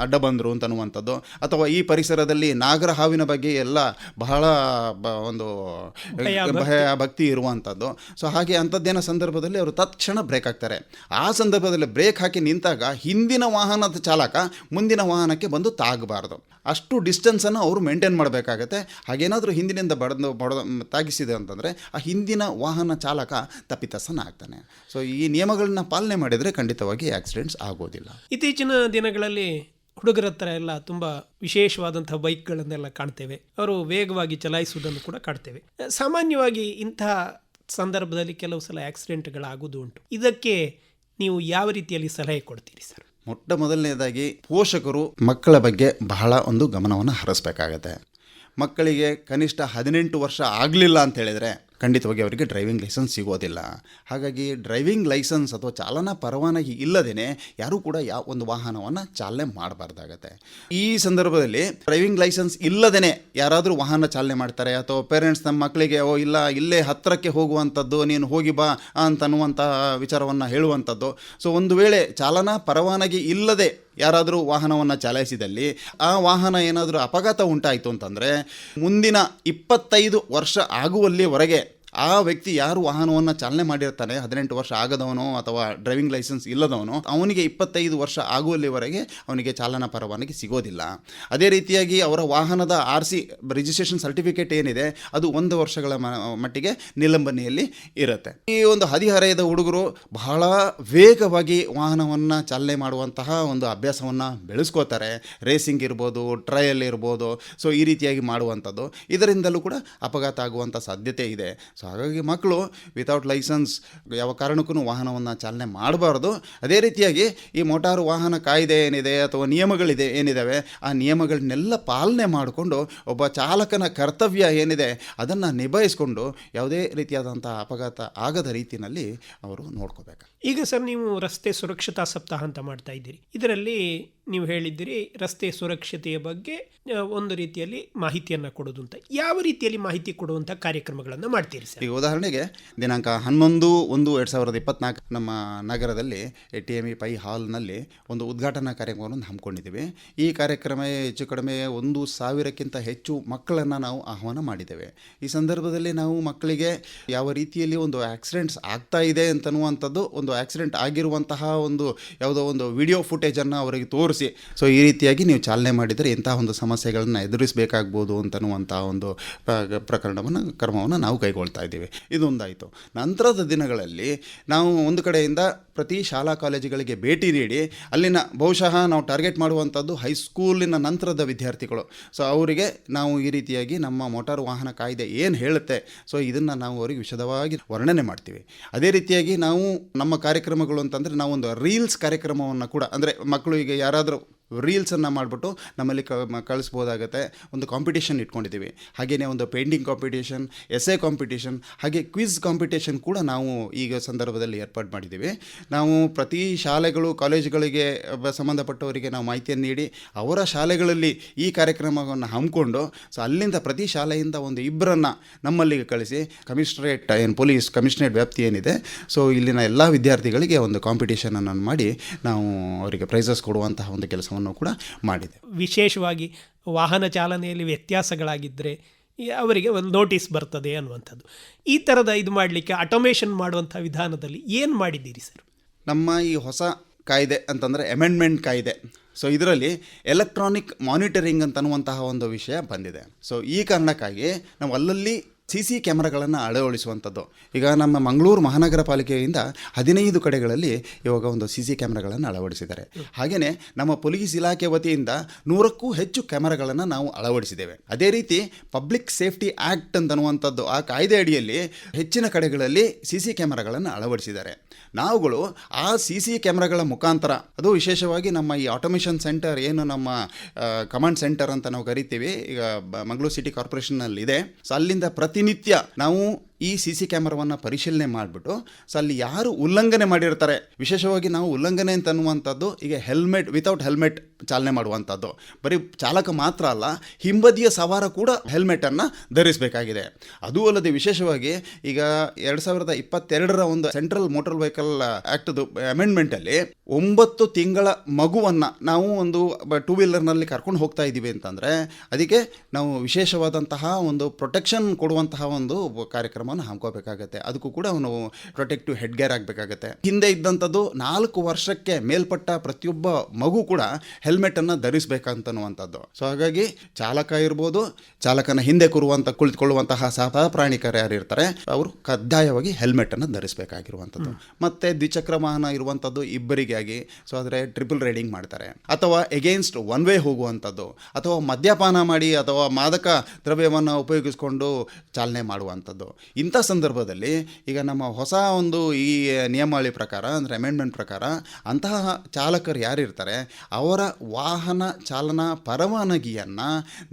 ಅಡ್ಡ ಬಂದರು ಅಂತ ಅನ್ನುವಂಥದ್ದು. ಅಥವಾ ಈ ಪರಿಸರದಲ್ಲಿ ನಾಗರ ಹಾವಿನ ಬಗ್ಗೆ ಎಲ್ಲ ಬಹಳ ಬ- ಒಂದು ಭಯ ಭಕ್ತಿ. ಇರುವಂಥದ್ದು. ಸೊ ಹಾಗೆ ಅಂಥದ್ದೇನೋ ಸಂದರ್ಭದಲ್ಲಿ ಅವರು ತತ್ಕ್ಷಣ ಬ್ರೇಕ್ ಹಾಕ್ತಾರೆ. ಆ ಸಂದರ್ಭದಲ್ಲಿ ಬ್ರೇಕ್ ಹಾಕಿ ನಿಂತಾಗ ಹಿಂದಿನ ವಾಹನದ ಚಾಲಕ ಮುಂದಿನ ವಾಹನಕ್ಕೆ ಬಂದು ತಾಗಬಾರ್ದು. ಅಷ್ಟು ಡಿಸ್ಟೆನ್ಸನ್ನು ಅವರು ಮೇಂಟೈನ್ ಮಾಡಬೇಕಾಗತ್ತೆ. ಹಾಗೇನಾದರೂ ಹಿಂದಿನಿಂದ ಬಡದು ಬಡ ತಾಗಿಸಿದೆ ಅಂತಂದರೆ ಆ ಹಿಂದಿನ ವಾಹನ ಚಾಲಕ ತಪ್ಪಿತಸ್ಥನಾಗ್ತಾನೆ. ಸೊ ಈ ನಿಯಮಗಳನ್ನ ಪಾಲನೆ ಮಾಡಿದರೆ ಖಂಡಿತವಾಗಿ ಆಕ್ಸಿಡೆಂಟ್ಸ್ ಆಗೋದಿಲ್ಲ. ಇತ್ತೀಚಿನ ದಿನಗಳಲ್ಲಿ ಹುಡುಗರ ಹತ್ರ ಎಲ್ಲ ತುಂಬ ವಿಶೇಷವಾದಂಥ ಬೈಕ್ಗಳನ್ನೆಲ್ಲ ಕಾಣ್ತೇವೆ. ಅವರು ವೇಗವಾಗಿ ಚಲಾಯಿಸುವುದನ್ನು ಕೂಡ ಕಾಣ್ತೇವೆ. ಸಾಮಾನ್ಯವಾಗಿ ಇಂತಹ ಸಂದರ್ಭದಲ್ಲಿ ಕೆಲವು ಸಲ ಆಕ್ಸಿಡೆಂಟ್ಗಳಾಗುವುದು ಉಂಟು. ಇದಕ್ಕೆ ನೀವು ಯಾವ ರೀತಿಯಲ್ಲಿ ಸಲಹೆ ಕೊಡ್ತೀರಿ ಸರ್? ಮೊಟ್ಟ ಮೊದಲನೇದಾಗಿ ಪೋಷಕರು ಮಕ್ಕಳ ಬಗ್ಗೆ ಬಹಳ ಒಂದು ಗಮನವನ್ನು ಹರಿಸ್ಬೇಕಾಗತ್ತೆ. ಮಕ್ಕಳಿಗೆ ಕನಿಷ್ಠ ಹದಿನೆಂಟು ವರ್ಷ ಆಗಲಿಲ್ಲ ಅಂತ ಹೇಳಿದರೆ ಖಂಡಿತವಾಗಿ ಅವರಿಗೆ ಡ್ರೈವಿಂಗ್ ಲೈಸೆನ್ಸ್ ಸಿಗೋದಿಲ್ಲ. ಹಾಗಾಗಿ ಡ್ರೈವಿಂಗ್ ಲೈಸೆನ್ಸ್ ಅಥವಾ ಚಾಲನಾ ಪರವಾನಗಿ ಇಲ್ಲದೇ ಯಾರೂ ಕೂಡ ಯಾವ ಒಂದು ವಾಹನವನ್ನು ಚಾಲನೆ ಮಾಡಬಾರ್ದಾಗತ್ತೆ. ಈ ಸಂದರ್ಭದಲ್ಲಿ ಡ್ರೈವಿಂಗ್ ಲೈಸೆನ್ಸ್ ಇಲ್ಲದೇ ಯಾರಾದರೂ ವಾಹನ ಚಾಲನೆ ಮಾಡ್ತಾರೆ. ಅಥವಾ ಪೇರೆಂಟ್ಸ್ ನಮ್ಮ ಮಕ್ಕಳಿಗೆ, ಓ, ಇಲ್ಲ, ಇಲ್ಲೇ ಹತ್ತಿರಕ್ಕೆ ಹೋಗುವಂಥದ್ದು ನೀನು ಹೋಗಿ ಬಾ ಅಂತನ್ನುವಂಥ ವಿಚಾರವನ್ನು ಹೇಳುವಂಥದ್ದು ಸೊ ಒಂದು ವೇಳೆ ಚಾಲನಾ ಪರವಾನಗಿ ಇಲ್ಲದೆ ಯಾರಾದರೂ ವಾಹನವನ್ನು ಚಲಾಯಿಸಿದಲ್ಲಿ ಆ ವಾಹನ ಏನಾದರೂ ಅಪಘಾತ ಉಂಟಾಯಿತು ಅಂತಂದರೆ ಮುಂದಿನ ಇಪ್ಪತ್ತೈದು ವರ್ಷ ಆಗುವಲ್ಲಿವರೆಗೆ ಆ ವ್ಯಕ್ತಿ ಯಾರು ವಾಹನವನ್ನು ಚಾಲನೆ ಮಾಡಿರ್ತಾನೆ, ಹದಿನೆಂಟು ವರ್ಷ ಆಗದವನೋ ಅಥವಾ ಡ್ರೈವಿಂಗ್ ಲೈಸೆನ್ಸ್ ಇಲ್ಲದವನೋ, ಅವನಿಗೆ ಇಪ್ಪತ್ತೈದು ವರ್ಷ ಆಗುವಲ್ಲಿವರೆಗೆ ಅವನಿಗೆ ಚಾಲನಾ ಪರವಾನಗಿ ಸಿಗೋದಿಲ್ಲ. ಅದೇ ರೀತಿಯಾಗಿ ಅವರ ವಾಹನದ ಆರ್ ಸಿ ರಿಜಿಸ್ಟ್ರೇಷನ್ ಸರ್ಟಿಫಿಕೇಟ್ ಏನಿದೆ, ಅದು ಒಂದು ವರ್ಷಗಳ ಮಟ್ಟಿಗೆ ನಿಲಂಬನೆಯಲ್ಲಿ ಇರುತ್ತೆ. ಈ ಒಂದು ಹದಿಹರೆಯದ ಹುಡುಗರು ಬಹಳ ವೇಗವಾಗಿ ವಾಹನವನ್ನು ಚಾಲನೆ ಮಾಡುವಂತಹ ಒಂದು ಅಭ್ಯಾಸವನ್ನು ಬೆಳೆಸ್ಕೋತಾರೆ. ರೇಸಿಂಗ್ ಇರ್ಬೋದು, ಟ್ರಯಲ್ ಇರ್ಬೋದು, ಸೊ ಈ ರೀತಿಯಾಗಿ ಮಾಡುವಂಥದ್ದು. ಇದರಿಂದಲೂ ಕೂಡ ಅಪಘಾತ ಆಗುವಂಥ ಸಾಧ್ಯತೆ ಇದೆ. ಸೊ ಹಾಗಾಗಿ ಮಕ್ಕಳು ವಿತೌಟ್ ಲೈಸೆನ್ಸ್ ಯಾವ ಕಾರಣಕ್ಕೂ ವಾಹನವನ್ನು ಚಾಲನೆ ಮಾಡಬಾರ್ದು. ಅದೇ ರೀತಿಯಾಗಿ ಈ ಮೋಟಾರು ವಾಹನ ಕಾಯ್ದೆ ಏನಿದೆ ಅಥವಾ ನಿಯಮಗಳಿದೆ ಏನಿದ್ದಾವೆ ಆ ನಿಯಮಗಳನ್ನೆಲ್ಲ ಪಾಲನೆ ಮಾಡಿಕೊಂಡು ಒಬ್ಬ ಚಾಲಕನ ಕರ್ತವ್ಯ ಏನಿದೆ ಅದನ್ನು ನಿಭಾಯಿಸ್ಕೊಂಡು ಯಾವುದೇ ರೀತಿಯಾದಂಥ ಅಪಘಾತ ಆಗದ ರೀತಿಯಲ್ಲಿ ಅವರು ನೋಡ್ಕೋಬೇಕು ಈಗ ಸರ್ ನೀವು ರಸ್ತೆ ಸುರಕ್ಷತಾ ಸಪ್ತಾಹ ಅಂತ ಮಾಡ್ತಾ ಇದ್ದೀರಿ. ಇದರಲ್ಲಿ ನೀವು ಹೇಳಿದ್ದೀರಿ ರಸ್ತೆ ಸುರಕ್ಷತೆಯ ಬಗ್ಗೆ ಒಂದು ರೀತಿಯಲ್ಲಿ ಮಾಹಿತಿಯನ್ನು ಕೊಡೋದು ಅಂತ. ಯಾವ ರೀತಿಯಲ್ಲಿ ಮಾಹಿತಿ ಕೊಡುವಂಥ ಕಾರ್ಯಕ್ರಮಗಳನ್ನು ಮಾಡ್ತೀರಿ ಸರ್? ಈಗ ಉದಾಹರಣೆಗೆ ದಿನಾಂಕ ಹನ್ನೊಂದು ಒಂದು ಎರಡು ಸಾವಿರದ ಇಪ್ಪತ್ನಾಲ್ಕು ನಮ್ಮ ನಗರದಲ್ಲಿ ಟಿ ಎಂ ಇ ಪೈ ಹಾಲ್ನಲ್ಲಿ ಒಂದು ಉದ್ಘಾಟನಾ ಕಾರ್ಯಕ್ರಮವನ್ನು ಹಮ್ಮಿಕೊಂಡಿದ್ದೀವಿ. ಈ ಕಾರ್ಯಕ್ರಮ ಹೆಚ್ಚು ಕಡಿಮೆ ಒಂದು ಸಾವಿರಕ್ಕಿಂತ ಹೆಚ್ಚು ಮಕ್ಕಳನ್ನು ನಾವು ಆಹ್ವಾನ ಮಾಡಿದ್ದೇವೆ. ಈ ಸಂದರ್ಭದಲ್ಲಿ ನಾವು ಮಕ್ಕಳಿಗೆ ಯಾವ ರೀತಿಯಲ್ಲಿ ಒಂದು ಆಕ್ಸಿಡೆಂಟ್ಸ್ ಆಗ್ತಾ ಇದೆ ಅಂತನ್ನುವಂಥದ್ದು ಒಂದು ಆಕ್ಸಿಡೆಂಟ್ ಆಗಿರುವಂತಹ ಒಂದು ಯಾವುದೋ ಒಂದು ವಿಡಿಯೋ ಫುಟೇಜನ್ನು ಅವರಿಗೆ ತೋರಿಸಿ. ಸೊ ಈ ರೀತಿಯಾಗಿ ನೀವು ಚಾಲನೆ ಮಾಡಿದರೆ ಇಂತಹ ಒಂದು ಸಮಸ್ಯೆಗಳನ್ನು ಎದುರಿಸಬೇಕಾಗ್ಬೋದು ಅಂತನ್ನುವಂತಹ ಒಂದು ಪ್ರ- ಪ್ರಕರಣವನ್ನು, ಕ್ರಮವನ್ನು ನಾವು ಕೈಗೊಳ್ತಾ ಇದ್ದೀವಿ. ಇದೊಂದಾಯಿತು. ನಂತರದ ದಿನಗಳಲ್ಲಿ ನಾವು ಒಂದು ಕಡೆಯಿಂದ ಪ್ರತಿ ಶಾಲಾ ಕಾಲೇಜುಗಳಿಗೆ ಭೇಟಿ ನೀಡಿ ಅಲ್ಲಿನ ಬಹುಶಃ ನಾವು ಟಾರ್ಗೆಟ್ ಮಾಡುವಂಥದ್ದು ಹೈಸ್ಕೂಲಿನ ನಂತರದ ವಿದ್ಯಾರ್ಥಿಗಳು. ಸೊ, ಅವರಿಗೆ ನಾವು ಈ ರೀತಿಯಾಗಿ ನಮ್ಮ ಮೋಟಾರು ವಾಹನ ಕಾಯ್ದೆ ಏನು ಹೇಳುತ್ತೆ, ಸೊ, ಇದನ್ನು ನಾವು ಅವರಿಗೆ ವಿಶದವಾಗಿ ವರ್ಣನೆ ಮಾಡ್ತೀವಿ. ಅದೇ ರೀತಿಯಾಗಿ ನಾವು ನಮ್ಮ ಕಾರ್ಯಕ್ರಮಗಳು ಅಂತಂದರೆ ನಾವೊಂದು ರೀಲ್ಸ್ ಕಾರ್ಯಕ್ರಮವನ್ನು ಕೂಡ, ಅಂದರೆ ಮಕ್ಕಳು ಈಗ ಯಾರಾದರೂ ರೀಲ್ಸನ್ನು ಮಾಡಿಬಿಟ್ಟು ನಮ್ಮಲ್ಲಿ ಕಳಿಸ್ಬೋದಾಗತ್ತೆ. ಒಂದು ಕಾಂಪಿಟೇಷನ್ ಇಟ್ಕೊಂಡಿದ್ದೀವಿ ಹಾಗೆಯೇ ಒಂದು ಪೇಂಟಿಂಗ್ ಕಾಂಪಿಟೇಷನ್ ಎಸ್ಎ ಕಾಂಪಿಟೇಷನ್ ಹಾಗೆ ಕ್ವಿಝ್ ಕಾಂಪಿಟೇಷನ್ ಕೂಡ ನಾವು ಈಗ ಸಂದರ್ಭದಲ್ಲಿ ಏರ್ಪಾಡು ಮಾಡಿದ್ದೀವಿ ನಾವು ಪ್ರತಿ ಶಾಲೆಗಳು, ಕಾಲೇಜುಗಳಿಗೆ ಸಂಬಂಧಪಟ್ಟವರಿಗೆ ನಾವು ಮಾಹಿತಿಯನ್ನು ನೀಡಿ, ಅವರ ಶಾಲೆಗಳಲ್ಲಿ ಈ ಕಾರ್ಯಕ್ರಮವನ್ನು ಹಮ್ಮಿಕೊಂಡು ಸೊ ಅಲ್ಲಿಂದ ಪ್ರತಿ ಶಾಲೆಯಿಂದ ಒಂದು ಇಬ್ಬರನ್ನು ನಮ್ಮಲ್ಲಿಗೆ ಕಳಿಸಿ, ಕಮಿಷನರೇಟ್, ಏನು ಪೊಲೀಸ್ ಕಮಿಷನರೇಟ್ ವ್ಯಾಪ್ತಿ ಏನಿದೆ, ಸೊ ಇಲ್ಲಿನ ಎಲ್ಲ ವಿದ್ಯಾರ್ಥಿಗಳಿಗೆ ಒಂದು ಕಾಂಪಿಟೇಷನನ್ನು ಮಾಡಿ ನಾವು ಅವರಿಗೆ ಪ್ರೈಸಸ್ ಕೊಡುವಂತಹ ಒಂದು ಕೆಲಸವನ್ನು ಕೂಡ ಮಾಡಿದೆ. ವಿಶೇಷವಾಗಿ ವಾಹನ ಚಾಲನೆಯಲ್ಲಿ ವ್ಯತ್ಯಾಸಗಳಾಗಿದ್ದರೆ ಅವರಿಗೆ ಒಂದು ನೋಟಿಸ್ ಬರ್ತದೆ ಅನ್ನುವಂಥದ್ದು. ಈ ಥರದ ಇದು ಮಾಡಲಿಕ್ಕೆ ಆಟೋಮೇಷನ್ ಮಾಡುವಂಥ ವಿಧಾನದಲ್ಲಿ ಏನು ಮಾಡಿದ್ದೀರಿ ಸರ್? ನಮ್ಮ ಈ ಹೊಸ ಕಾಯ್ದೆ ಅಂತಂದರೆ ಅಮೆಂಡ್ಮೆಂಟ್ ಕಾಯ್ದೆ. ಸೊ ಇದರಲ್ಲಿ ಎಲೆಕ್ಟ್ರಾನಿಕ್ ಮಾನಿಟರಿಂಗ್ ಅಂತನ್ನುವಂತಹ ಒಂದು ವಿಷಯ ಬಂದಿದೆ. ಸೊ ಈ ಕಾರಣಕ್ಕಾಗಿ ನಾವು ಅಲ್ಲಲ್ಲಿ ಸಿ ಸಿ ಕ್ಯಾಮ್ರಾಗಳನ್ನು ಅಳವಡಿಸುವಂಥದ್ದು. ಈಗ ನಮ್ಮ ಮಂಗಳೂರು ಮಹಾನಗರ ಪಾಲಿಕೆಯಿಂದ ಹದಿನೈದು ಕಡೆಗಳಲ್ಲಿ ಇವಾಗ ಒಂದು ಸಿ ಸಿ ಕ್ಯಾಮ್ರಾಗಳನ್ನು ಅಳವಡಿಸಿದ್ದಾರೆ. ಹಾಗೆಯೇ ನಮ್ಮ ಪೊಲೀಸ್ ಇಲಾಖೆ ವತಿಯಿಂದ ನೂರಕ್ಕೂ ಹೆಚ್ಚು ಕ್ಯಾಮರಾಗಳನ್ನು ನಾವು ಅಳವಡಿಸಿದ್ದೇವೆ. ಅದೇ ರೀತಿ ಪಬ್ಲಿಕ್ ಸೇಫ್ಟಿ ಆ್ಯಕ್ಟ್ ಅಂತನ್ನುವಂಥದ್ದು ಆ ಕಾಯ್ದೆ ಅಡಿಯಲ್ಲಿ ಹೆಚ್ಚಿನ ಕಡೆಗಳಲ್ಲಿ ಸಿ ಸಿ ಕ್ಯಾಮರಾಗಳನ್ನು ಅಳವಡಿಸಿದ್ದಾರೆ. ನಾವುಗಳು ಆ ಸಿ ಸಿ ಕ್ಯಾಮ್ರಾಗಳ ಮುಖಾಂತರ, ಅದು ವಿಶೇಷವಾಗಿ ನಮ್ಮ ಈ ಆಟೋಮೇಷನ್ ಸೆಂಟರ್ ಏನು ನಮ್ಮ ಕಮಾಂಡ್ ಸೆಂಟರ್ ಅಂತ ನಾವು ಕರಿತೀವಿ, ಈಗ ಮಂಗಳೂರು ಸಿಟಿ ಕಾರ್ಪೊರೇಷನ್ನಲ್ಲಿದೆ. ಸೊ ಅಲ್ಲಿಂದ ಪ್ರತಿನಿತ್ಯ ನಾವು ಈ ಸಿ ಸಿ ಕ್ಯಾಮರಾವನ್ನು ಪರಿಶೀಲನೆ ಮಾಡಿಬಿಟ್ಟು ಸೊ ಅಲ್ಲಿ ಯಾರು ಉಲ್ಲಂಘನೆ ಮಾಡಿರ್ತಾರೆ? ವಿಶೇಷವಾಗಿ ನಾವು ಉಲ್ಲಂಘನೆ ಅಂತ ಅನ್ನುವಂಥದ್ದು, ಈಗ ಹೆಲ್ಮೆಟ್ ವಿತೌಟ್ ಹೆಲ್ಮೆಟ್ ಚಾಲನೆ ಮಾಡುವಂಥದ್ದು. ಬರೀ ಚಾಲಕ ಮಾತ್ರ ಅಲ್ಲ, ಹಿಂಬದಿಯ ಸವಾರ ಕೂಡ ಹೆಲ್ಮೆಟನ್ನು ಧರಿಸಬೇಕಾಗಿದೆ. ಅದೂ ಅಲ್ಲದೆ ವಿಶೇಷವಾಗಿ ಈಗ ಎರಡು ಸಾವಿರದ ಇಪ್ಪತ್ತೆರಡರ ಒಂದು ಸೆಂಟ್ರಲ್ ಮೋಟರ್ ವೆಹಿಕಲ್ ಆ್ಯಕ್ಟ್ದು ಅಮೆಂಡ್ಮೆಂಟಲ್ಲಿ ಒಂಬತ್ತು ತಿಂಗಳ ಮಗುವನ್ನು ನಾವು ಒಂದು ಟೂ ವೀಲರ್ನಲ್ಲಿ ಕರ್ಕೊಂಡು ಹೋಗ್ತಾ ಇದ್ದೀವಿ ಅಂತಂದರೆ, ಅದಕ್ಕೆ ನಾವು ವಿಶೇಷವಾದಂತಹ ಒಂದು ಪ್ರೊಟೆಕ್ಷನ್ ಕೊಡುವಂತಹ ಒಂದು ಕಾರ್ಯಕ್ರಮವನ್ನು ಹಾಕೋಬೇಕಾಗತ್ತೆ. ಅದಕ್ಕೂ ಕೂಡ ಅವನು ಪ್ರೊಟೆಕ್ಟಿವ್ ಹೆಡ್ ಗೇರ್ ಆಗಬೇಕಾಗತ್ತೆ ಹಿಂದೆ ಇದ್ದಂಥದ್ದು ನಾಲ್ಕು ವರ್ಷಕ್ಕೆ ಮೇಲ್ಪಟ್ಟ ಪ್ರತಿಯೊಬ್ಬ ಮಗು ಕೂಡ ಹೆಲ್ಮೆಟನ್ನು ಧರಿಸಬೇಕಂತನ್ನುವಂಥದ್ದು. ಸೊ ಹಾಗಾಗಿ ಚಾಲಕ ಇರ್ಬೋದು ಚಾಲಕನ ಹಿಂದೆ ಕೂರುವಂಥ ಕುಳಿತುಕೊಳ್ಳುವಂತಹ ಸಹ ಪ್ರಾಣಿಕರು ಯಾರು ಇರ್ತಾರೆ ಅವರು ಕಡ್ಡಾಯವಾಗಿ ಹೆಲ್ಮೆಟನ್ನು ಧರಿಸಬೇಕಾಗಿರುವಂಥದ್ದು. ಮತ್ತು ದ್ವಿಚಕ್ರ ವಾಹನ ಇರುವಂಥದ್ದು ಇಬ್ಬರಿಗಾಗಿ. ಸೊ ಆದರೆ ಟ್ರಿಪಲ್ ರೈಡಿಂಗ್ ಮಾಡ್ತಾರೆ. ಅಥವಾ ಎಗೇನ್ಸ್ಟ್ ಒನ್ ವೇ ಹೋಗುವಂಥದ್ದು. ಅಥವಾ ಮದ್ಯಪಾನ ಮಾಡಿ ಅಥವಾ ಮಾದಕ ದ್ರವ್ಯವನ್ನು ಉಪಯೋಗಿಸಿಕೊಂಡು ಚಾಲನೆ ಮಾಡುವಂಥದ್ದು. ಇಂಥ ಸಂದರ್ಭದಲ್ಲಿ ಈಗ ನಮ್ಮ ಹೊಸ ಒಂದು ಈ ನಿಯಮಾವಳಿ ಪ್ರಕಾರ, ಅಂದರೆ ಅಮೆಂಡ್ಮೆಂಟ್ ಪ್ರಕಾರ ಅಂತಹ ಚಾಲಕರು ಯಾರಿರ್ತಾರೆ, ಅವರ ವಾಹನ ಚಾಲನಾ ಪರವಾನಗಿಯನ್ನು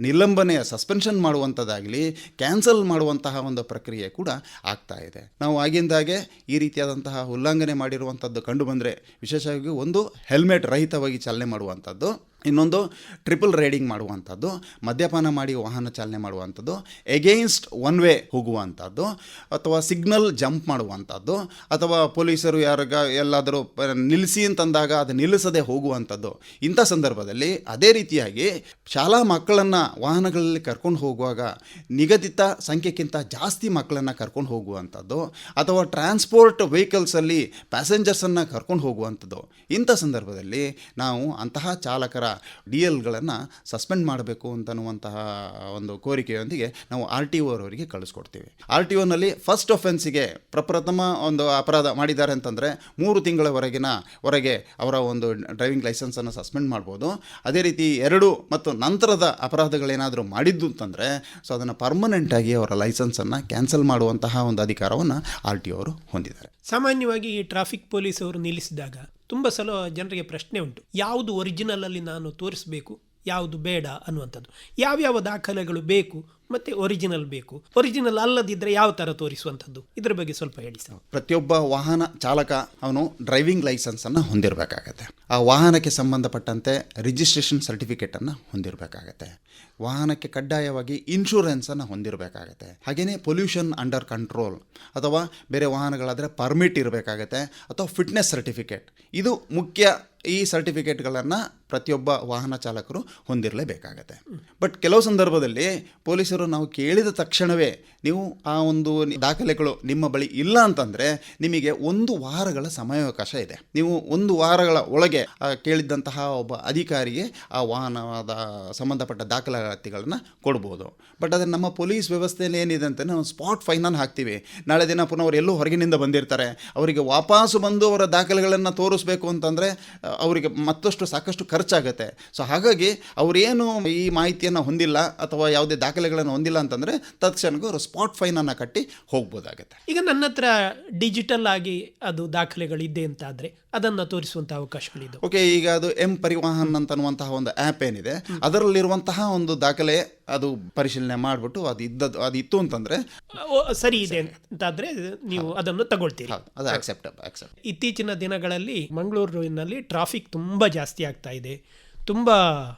ನಿಲಂಬನೆಯ ಸಸ್ಪೆನ್ಷನ್ ಮಾಡುವಂಥದ್ದಾಗಲಿ ಕ್ಯಾನ್ಸಲ್ ಮಾಡುವಂತಹ ಒಂದು ಪ್ರಕ್ರಿಯೆ ಕೂಡ ಆಗ್ತಾ ಇದೆ. ನಾವು ಆಗಿಂದಾಗೆ ಈ ರೀತಿಯಾದಂತಹ ಉಲ್ಲಂಘನೆ ಮಾಡಿರುವಂಥದ್ದು ಕಂಡು ಬಂದರೆ ವಿಶೇಷವಾಗಿ ಒಂದು ಹೆಲ್ಮೆಟ್ ರಹಿತವಾಗಿ ಚಾಲನೆ ಮಾಡುವಂಥದ್ದು ಇನ್ನೊಂದು ಟ್ರಿಪಲ್ ರೈಡಿಂಗ್ ಮಾಡುವಂಥದ್ದು, ಮದ್ಯಪಾನ ಮಾಡಿ ವಾಹನ ಚಾಲನೆ ಮಾಡುವಂಥದ್ದು ಎಗೇನ್ಸ್ಟ್ ಒನ್ ವೇ ಹೋಗುವಂಥದ್ದು, ಅಥವಾ ಸಿಗ್ನಲ್ ಜಂಪ್ ಮಾಡುವಂಥದ್ದು, ಅಥವಾ ಪೊಲೀಸರು ಯಾರಿಗ ಎಲ್ಲಾದರೂ ನಿಲ್ಲಿಸಿ ಅಂತಂದಾಗ ಅದು ನಿಲ್ಲಿಸದೆ ಹೋಗುವಂಥದ್ದು. ಇಂಥ ಸಂದರ್ಭದಲ್ಲಿ ಅದೇ ರೀತಿಯಾಗಿ ಶಾಲಾ ಮಕ್ಕಳನ್ನು ವಾಹನಗಳಲ್ಲಿ ಕರ್ಕೊಂಡು ಹೋಗುವಾಗ ನಿಗದಿತ ಸಂಖ್ಯೆಗಿಂತ ಜಾಸ್ತಿ ಮಕ್ಕಳನ್ನು ಕರ್ಕೊಂಡು ಹೋಗುವಂಥದ್ದು, ಅಥವಾ ಟ್ರಾನ್ಸ್ಪೋರ್ಟ್ ವೆಹಿಕಲ್ಸಲ್ಲಿ ಪ್ಯಾಸೆಂಜರ್ಸನ್ನು ಕರ್ಕೊಂಡು ಹೋಗುವಂಥದ್ದು. ಇಂಥ ಸಂದರ್ಭದಲ್ಲಿ ನಾವು ಅಂತಹ ಚಾಲಕರ ಡಿ ಎಲ್ಗಳನ್ನು ಸಸ್ಪೆಂಡ್ ಮಾಡಬೇಕು ಅಂತನ್ನುವಂತಹ ಒಂದು ಕೋರಿಕೆಯೊಂದಿಗೆ ನಾವು ಆರ್ ಟಿ ಅವರಿಗೆ ಕಳಿಸ್ಕೊಡ್ತೀವಿ. ಆರ್ ಟಿ ಒನಲ್ಲಿ ಫಸ್ಟ್ ಒಫೆನ್ಸಿಗೆ ಪ್ರಪ್ರಥಮ ಒಂದು ಅಪರಾಧ ಮಾಡಿದ್ದಾರೆ ಅಂತಂದರೆ ಮೂರು ತಿಂಗಳವರೆಗಿನ ಹೊರಗೆ ಅವರ ಒಂದು ಡ್ರೈವಿಂಗ್ ಲೈಸೆನ್ಸನ್ನು ಸಸ್ಪೆಂಡ್ ಮಾಡ್ಬೋದು. ಅದೇ ರೀತಿ ಎರಡು ಮತ್ತು ನಂತರದ ಅಪರಾಧಗಳೇನಾದರೂ ಮಾಡಿದ್ದು ಅಂತಂದರೆ ಸೊ ಅದನ್ನು ಪರ್ಮನೆಂಟಾಗಿ ಅವರ ಲೈಸೆನ್ಸನ್ನು ಕ್ಯಾನ್ಸಲ್ ಮಾಡುವಂತಹ ಒಂದು ಅಧಿಕಾರವನ್ನು ಆರ್ ಟಿ ಅವರು ಹೊಂದಿದ್ದಾರೆ. ಸಾಮಾನ್ಯವಾಗಿ ಈ ಟ್ರಾಫಿಕ್ ಪೊಲೀಸ್ ಅವರು ನಿಲ್ಲಿಸಿದಾಗ ತುಂಬ ಸಲ ಜನರಿಗೆ ಪ್ರಶ್ನೆ ಉಂಟು, ಯಾವುದು ಒರಿಜಿನಲಲ್ಲಿ ನಾನು ತೋರಿಸಬೇಕು, ಯಾವುದು ಬೇಡ ಅನ್ನುವಂಥದ್ದು. ಯಾವ್ಯಾವ ದಾಖಲೆಗಳು ಬೇಕು ಮತ್ತೆ ಒರಿಜಿನಲ್ ಬೇಕು. ಒರಿಜಿನಲ್ ಅಲ್ಲದಿದ್ದರೆ ಯಾವ ಥರ ತೋರಿಸುವಂಥದ್ದು? ಇದ್ರ ಬಗ್ಗೆ ಸ್ವಲ್ಪ ಹೇಳಿ ಸರ್. ಪ್ರತಿಯೊಬ್ಬ ವಾಹನ ಚಾಲಕ ಅವನು ಡ್ರೈವಿಂಗ್ ಲೈಸೆನ್ಸನ್ನು ಹೊಂದಿರಬೇಕಾಗತ್ತೆ. ಆ ವಾಹನಕ್ಕೆ ಸಂಬಂಧಪಟ್ಟಂತೆ ರಿಜಿಸ್ಟ್ರೇಷನ್ ಸರ್ಟಿಫಿಕೇಟನ್ನು ಹೊಂದಿರಬೇಕಾಗತ್ತೆ. ವಾಹನಕ್ಕೆ ಕಡ್ಡಾಯವಾಗಿ ಇನ್ಶೂರೆನ್ಸನ್ನು ಹೊಂದಿರಬೇಕಾಗತ್ತೆ. ಹಾಗೆಯೇ ಪೊಲ್ಯೂಷನ್ ಅಂಡರ್ ಕಂಟ್ರೋಲ್ ಅಥವಾ ಬೇರೆ ವಾಹನಗಳಾದರೆ ಪರ್ಮಿಟ್ ಇರಬೇಕಾಗತ್ತೆ ಅಥವಾ ಫಿಟ್ನೆಸ್ ಸರ್ಟಿಫಿಕೇಟ್ ಇದು ಮುಖ್ಯ ಈ ಸರ್ಟಿಫಿಕೇಟ್ಗಳನ್ನು ಪ್ರತಿಯೊಬ್ಬ ವಾಹನ ಚಾಲಕರು ಹೊಂದಿರಲೇಬೇಕಾಗತ್ತೆ. ಬಟ್ ಕೆಲವು ಸಂದರ್ಭದಲ್ಲಿ ಪೊಲೀಸರು ನಾವು ಕೇಳಿದ ತಕ್ಷಣವೇ ನೀವು ಆ ಒಂದು ದಾಖಲೆಗಳು ನಿಮ್ಮ ಬಳಿ ಇಲ್ಲ ಅಂತಂದರೆ ನಿಮಗೆ ಒಂದು ವಾರಗಳ ಸಮಯಾವಕಾಶ ಇದೆ. ನೀವು ಒಂದು ವಾರಗಳ ಒಳಗೆ ಕೇಳಿದ್ದಂತಹ ಒಬ್ಬ ಅಧಿಕಾರಿಗೆ ಆ ವಾಹನದ ಸಂಬಂಧಪಟ್ಟ ದಾಖಲಾತಿಗಳನ್ನು ಕೊಡ್ಬೋದು. ಬಟ್ ಅದನ್ನು ನಮ್ಮ ಪೊಲೀಸ್ ವ್ಯವಸ್ಥೆಯಲ್ಲಿ ಏನಿದೆ ಅಂತ ನಾವು ಸ್ಪಾಟ್ ಫೈನನ್ನು ಹಾಕ್ತೀವಿ. ನಾಳೆ ದಿನ ಪುನಃ ಅವರು ಎಲ್ಲೋ ಹೊರಗಿನಿಂದ ಬಂದಿರ್ತಾರೆ. ಅವರಿಗೆ ವಾಪಸ್ಸು ಬಂದು ಅವರ ದಾಖಲೆಗಳನ್ನು ತೋರಿಸ್ಬೇಕು ಅಂತಂದರೆ, ಅವರಿಗೆ ಮತ್ತಷ್ಟು ಸಾಕಷ್ಟು ಖರ್ಚಾಗುತ್ತೆ. ಸೊ ಹಾಗಾಗಿ ಅವರೇನು ಈ ಮಾಹಿತಿಯನ್ನು ಹೊಂದಿಲ್ಲ ಅಥವಾ ಯಾವುದೇ ದಾಖಲೆಗಳನ್ನು ಹೊಂದಿಲ್ಲ ಅಂತಂದರೆ ತತ್ಕ್ಷಣಕ್ಕೂ ಅವರು ಸ್ಪಾಟ್ ಫೈನನ್ನು ಕಟ್ಟಿ ಹೋಗ್ಬೋದಾಗುತ್ತೆ. ಈಗ ನನ್ನ ಹತ್ರ ಡಿಜಿಟಲ್ ಆಗಿ ಅದು ದಾಖಲೆಗಳಿದೆ ಅಂತ ಆದರೆ ಅದನ್ನು ತೋರಿಸುವಂಥ ಅವಕಾಶಗಳಿದೆ ಓಕೆ ಈಗ ಅದು ಎಂ ಪರಿವಾಹನ್ ಅಂತನ್ನುವಂತಹ ಒಂದು ಆ್ಯಪ್ ಏನಿದೆ ಅದರಲ್ಲಿರುವಂತಹ ಒಂದು ದಾಖಲೆ ಅದು ಪರಿಶೀಲನೆ ಮಾಡಿಬಿಟ್ಟು ಅದು ಇದ್ದದ್ದು ಅದು ಇತ್ತು ಅಂತಂದರೆ ಸರಿ ಇದೆ ಅಂತಾದರೆ ನೀವು ಅದನ್ನು ತಗೊಳ್ತೀರಿ. ಅದು ಆಕ್ಸೆಪ್ಟ್ ಇತ್ತೀಚಿನ ದಿನಗಳಲ್ಲಿ ಮಂಗಳೂರಿನಲ್ಲಿ ಟ್ರಾಫಿಕ್ ತುಂಬ ಜಾಸ್ತಿ ಆಗ್ತಾ ಇದೆ. ತುಂಬ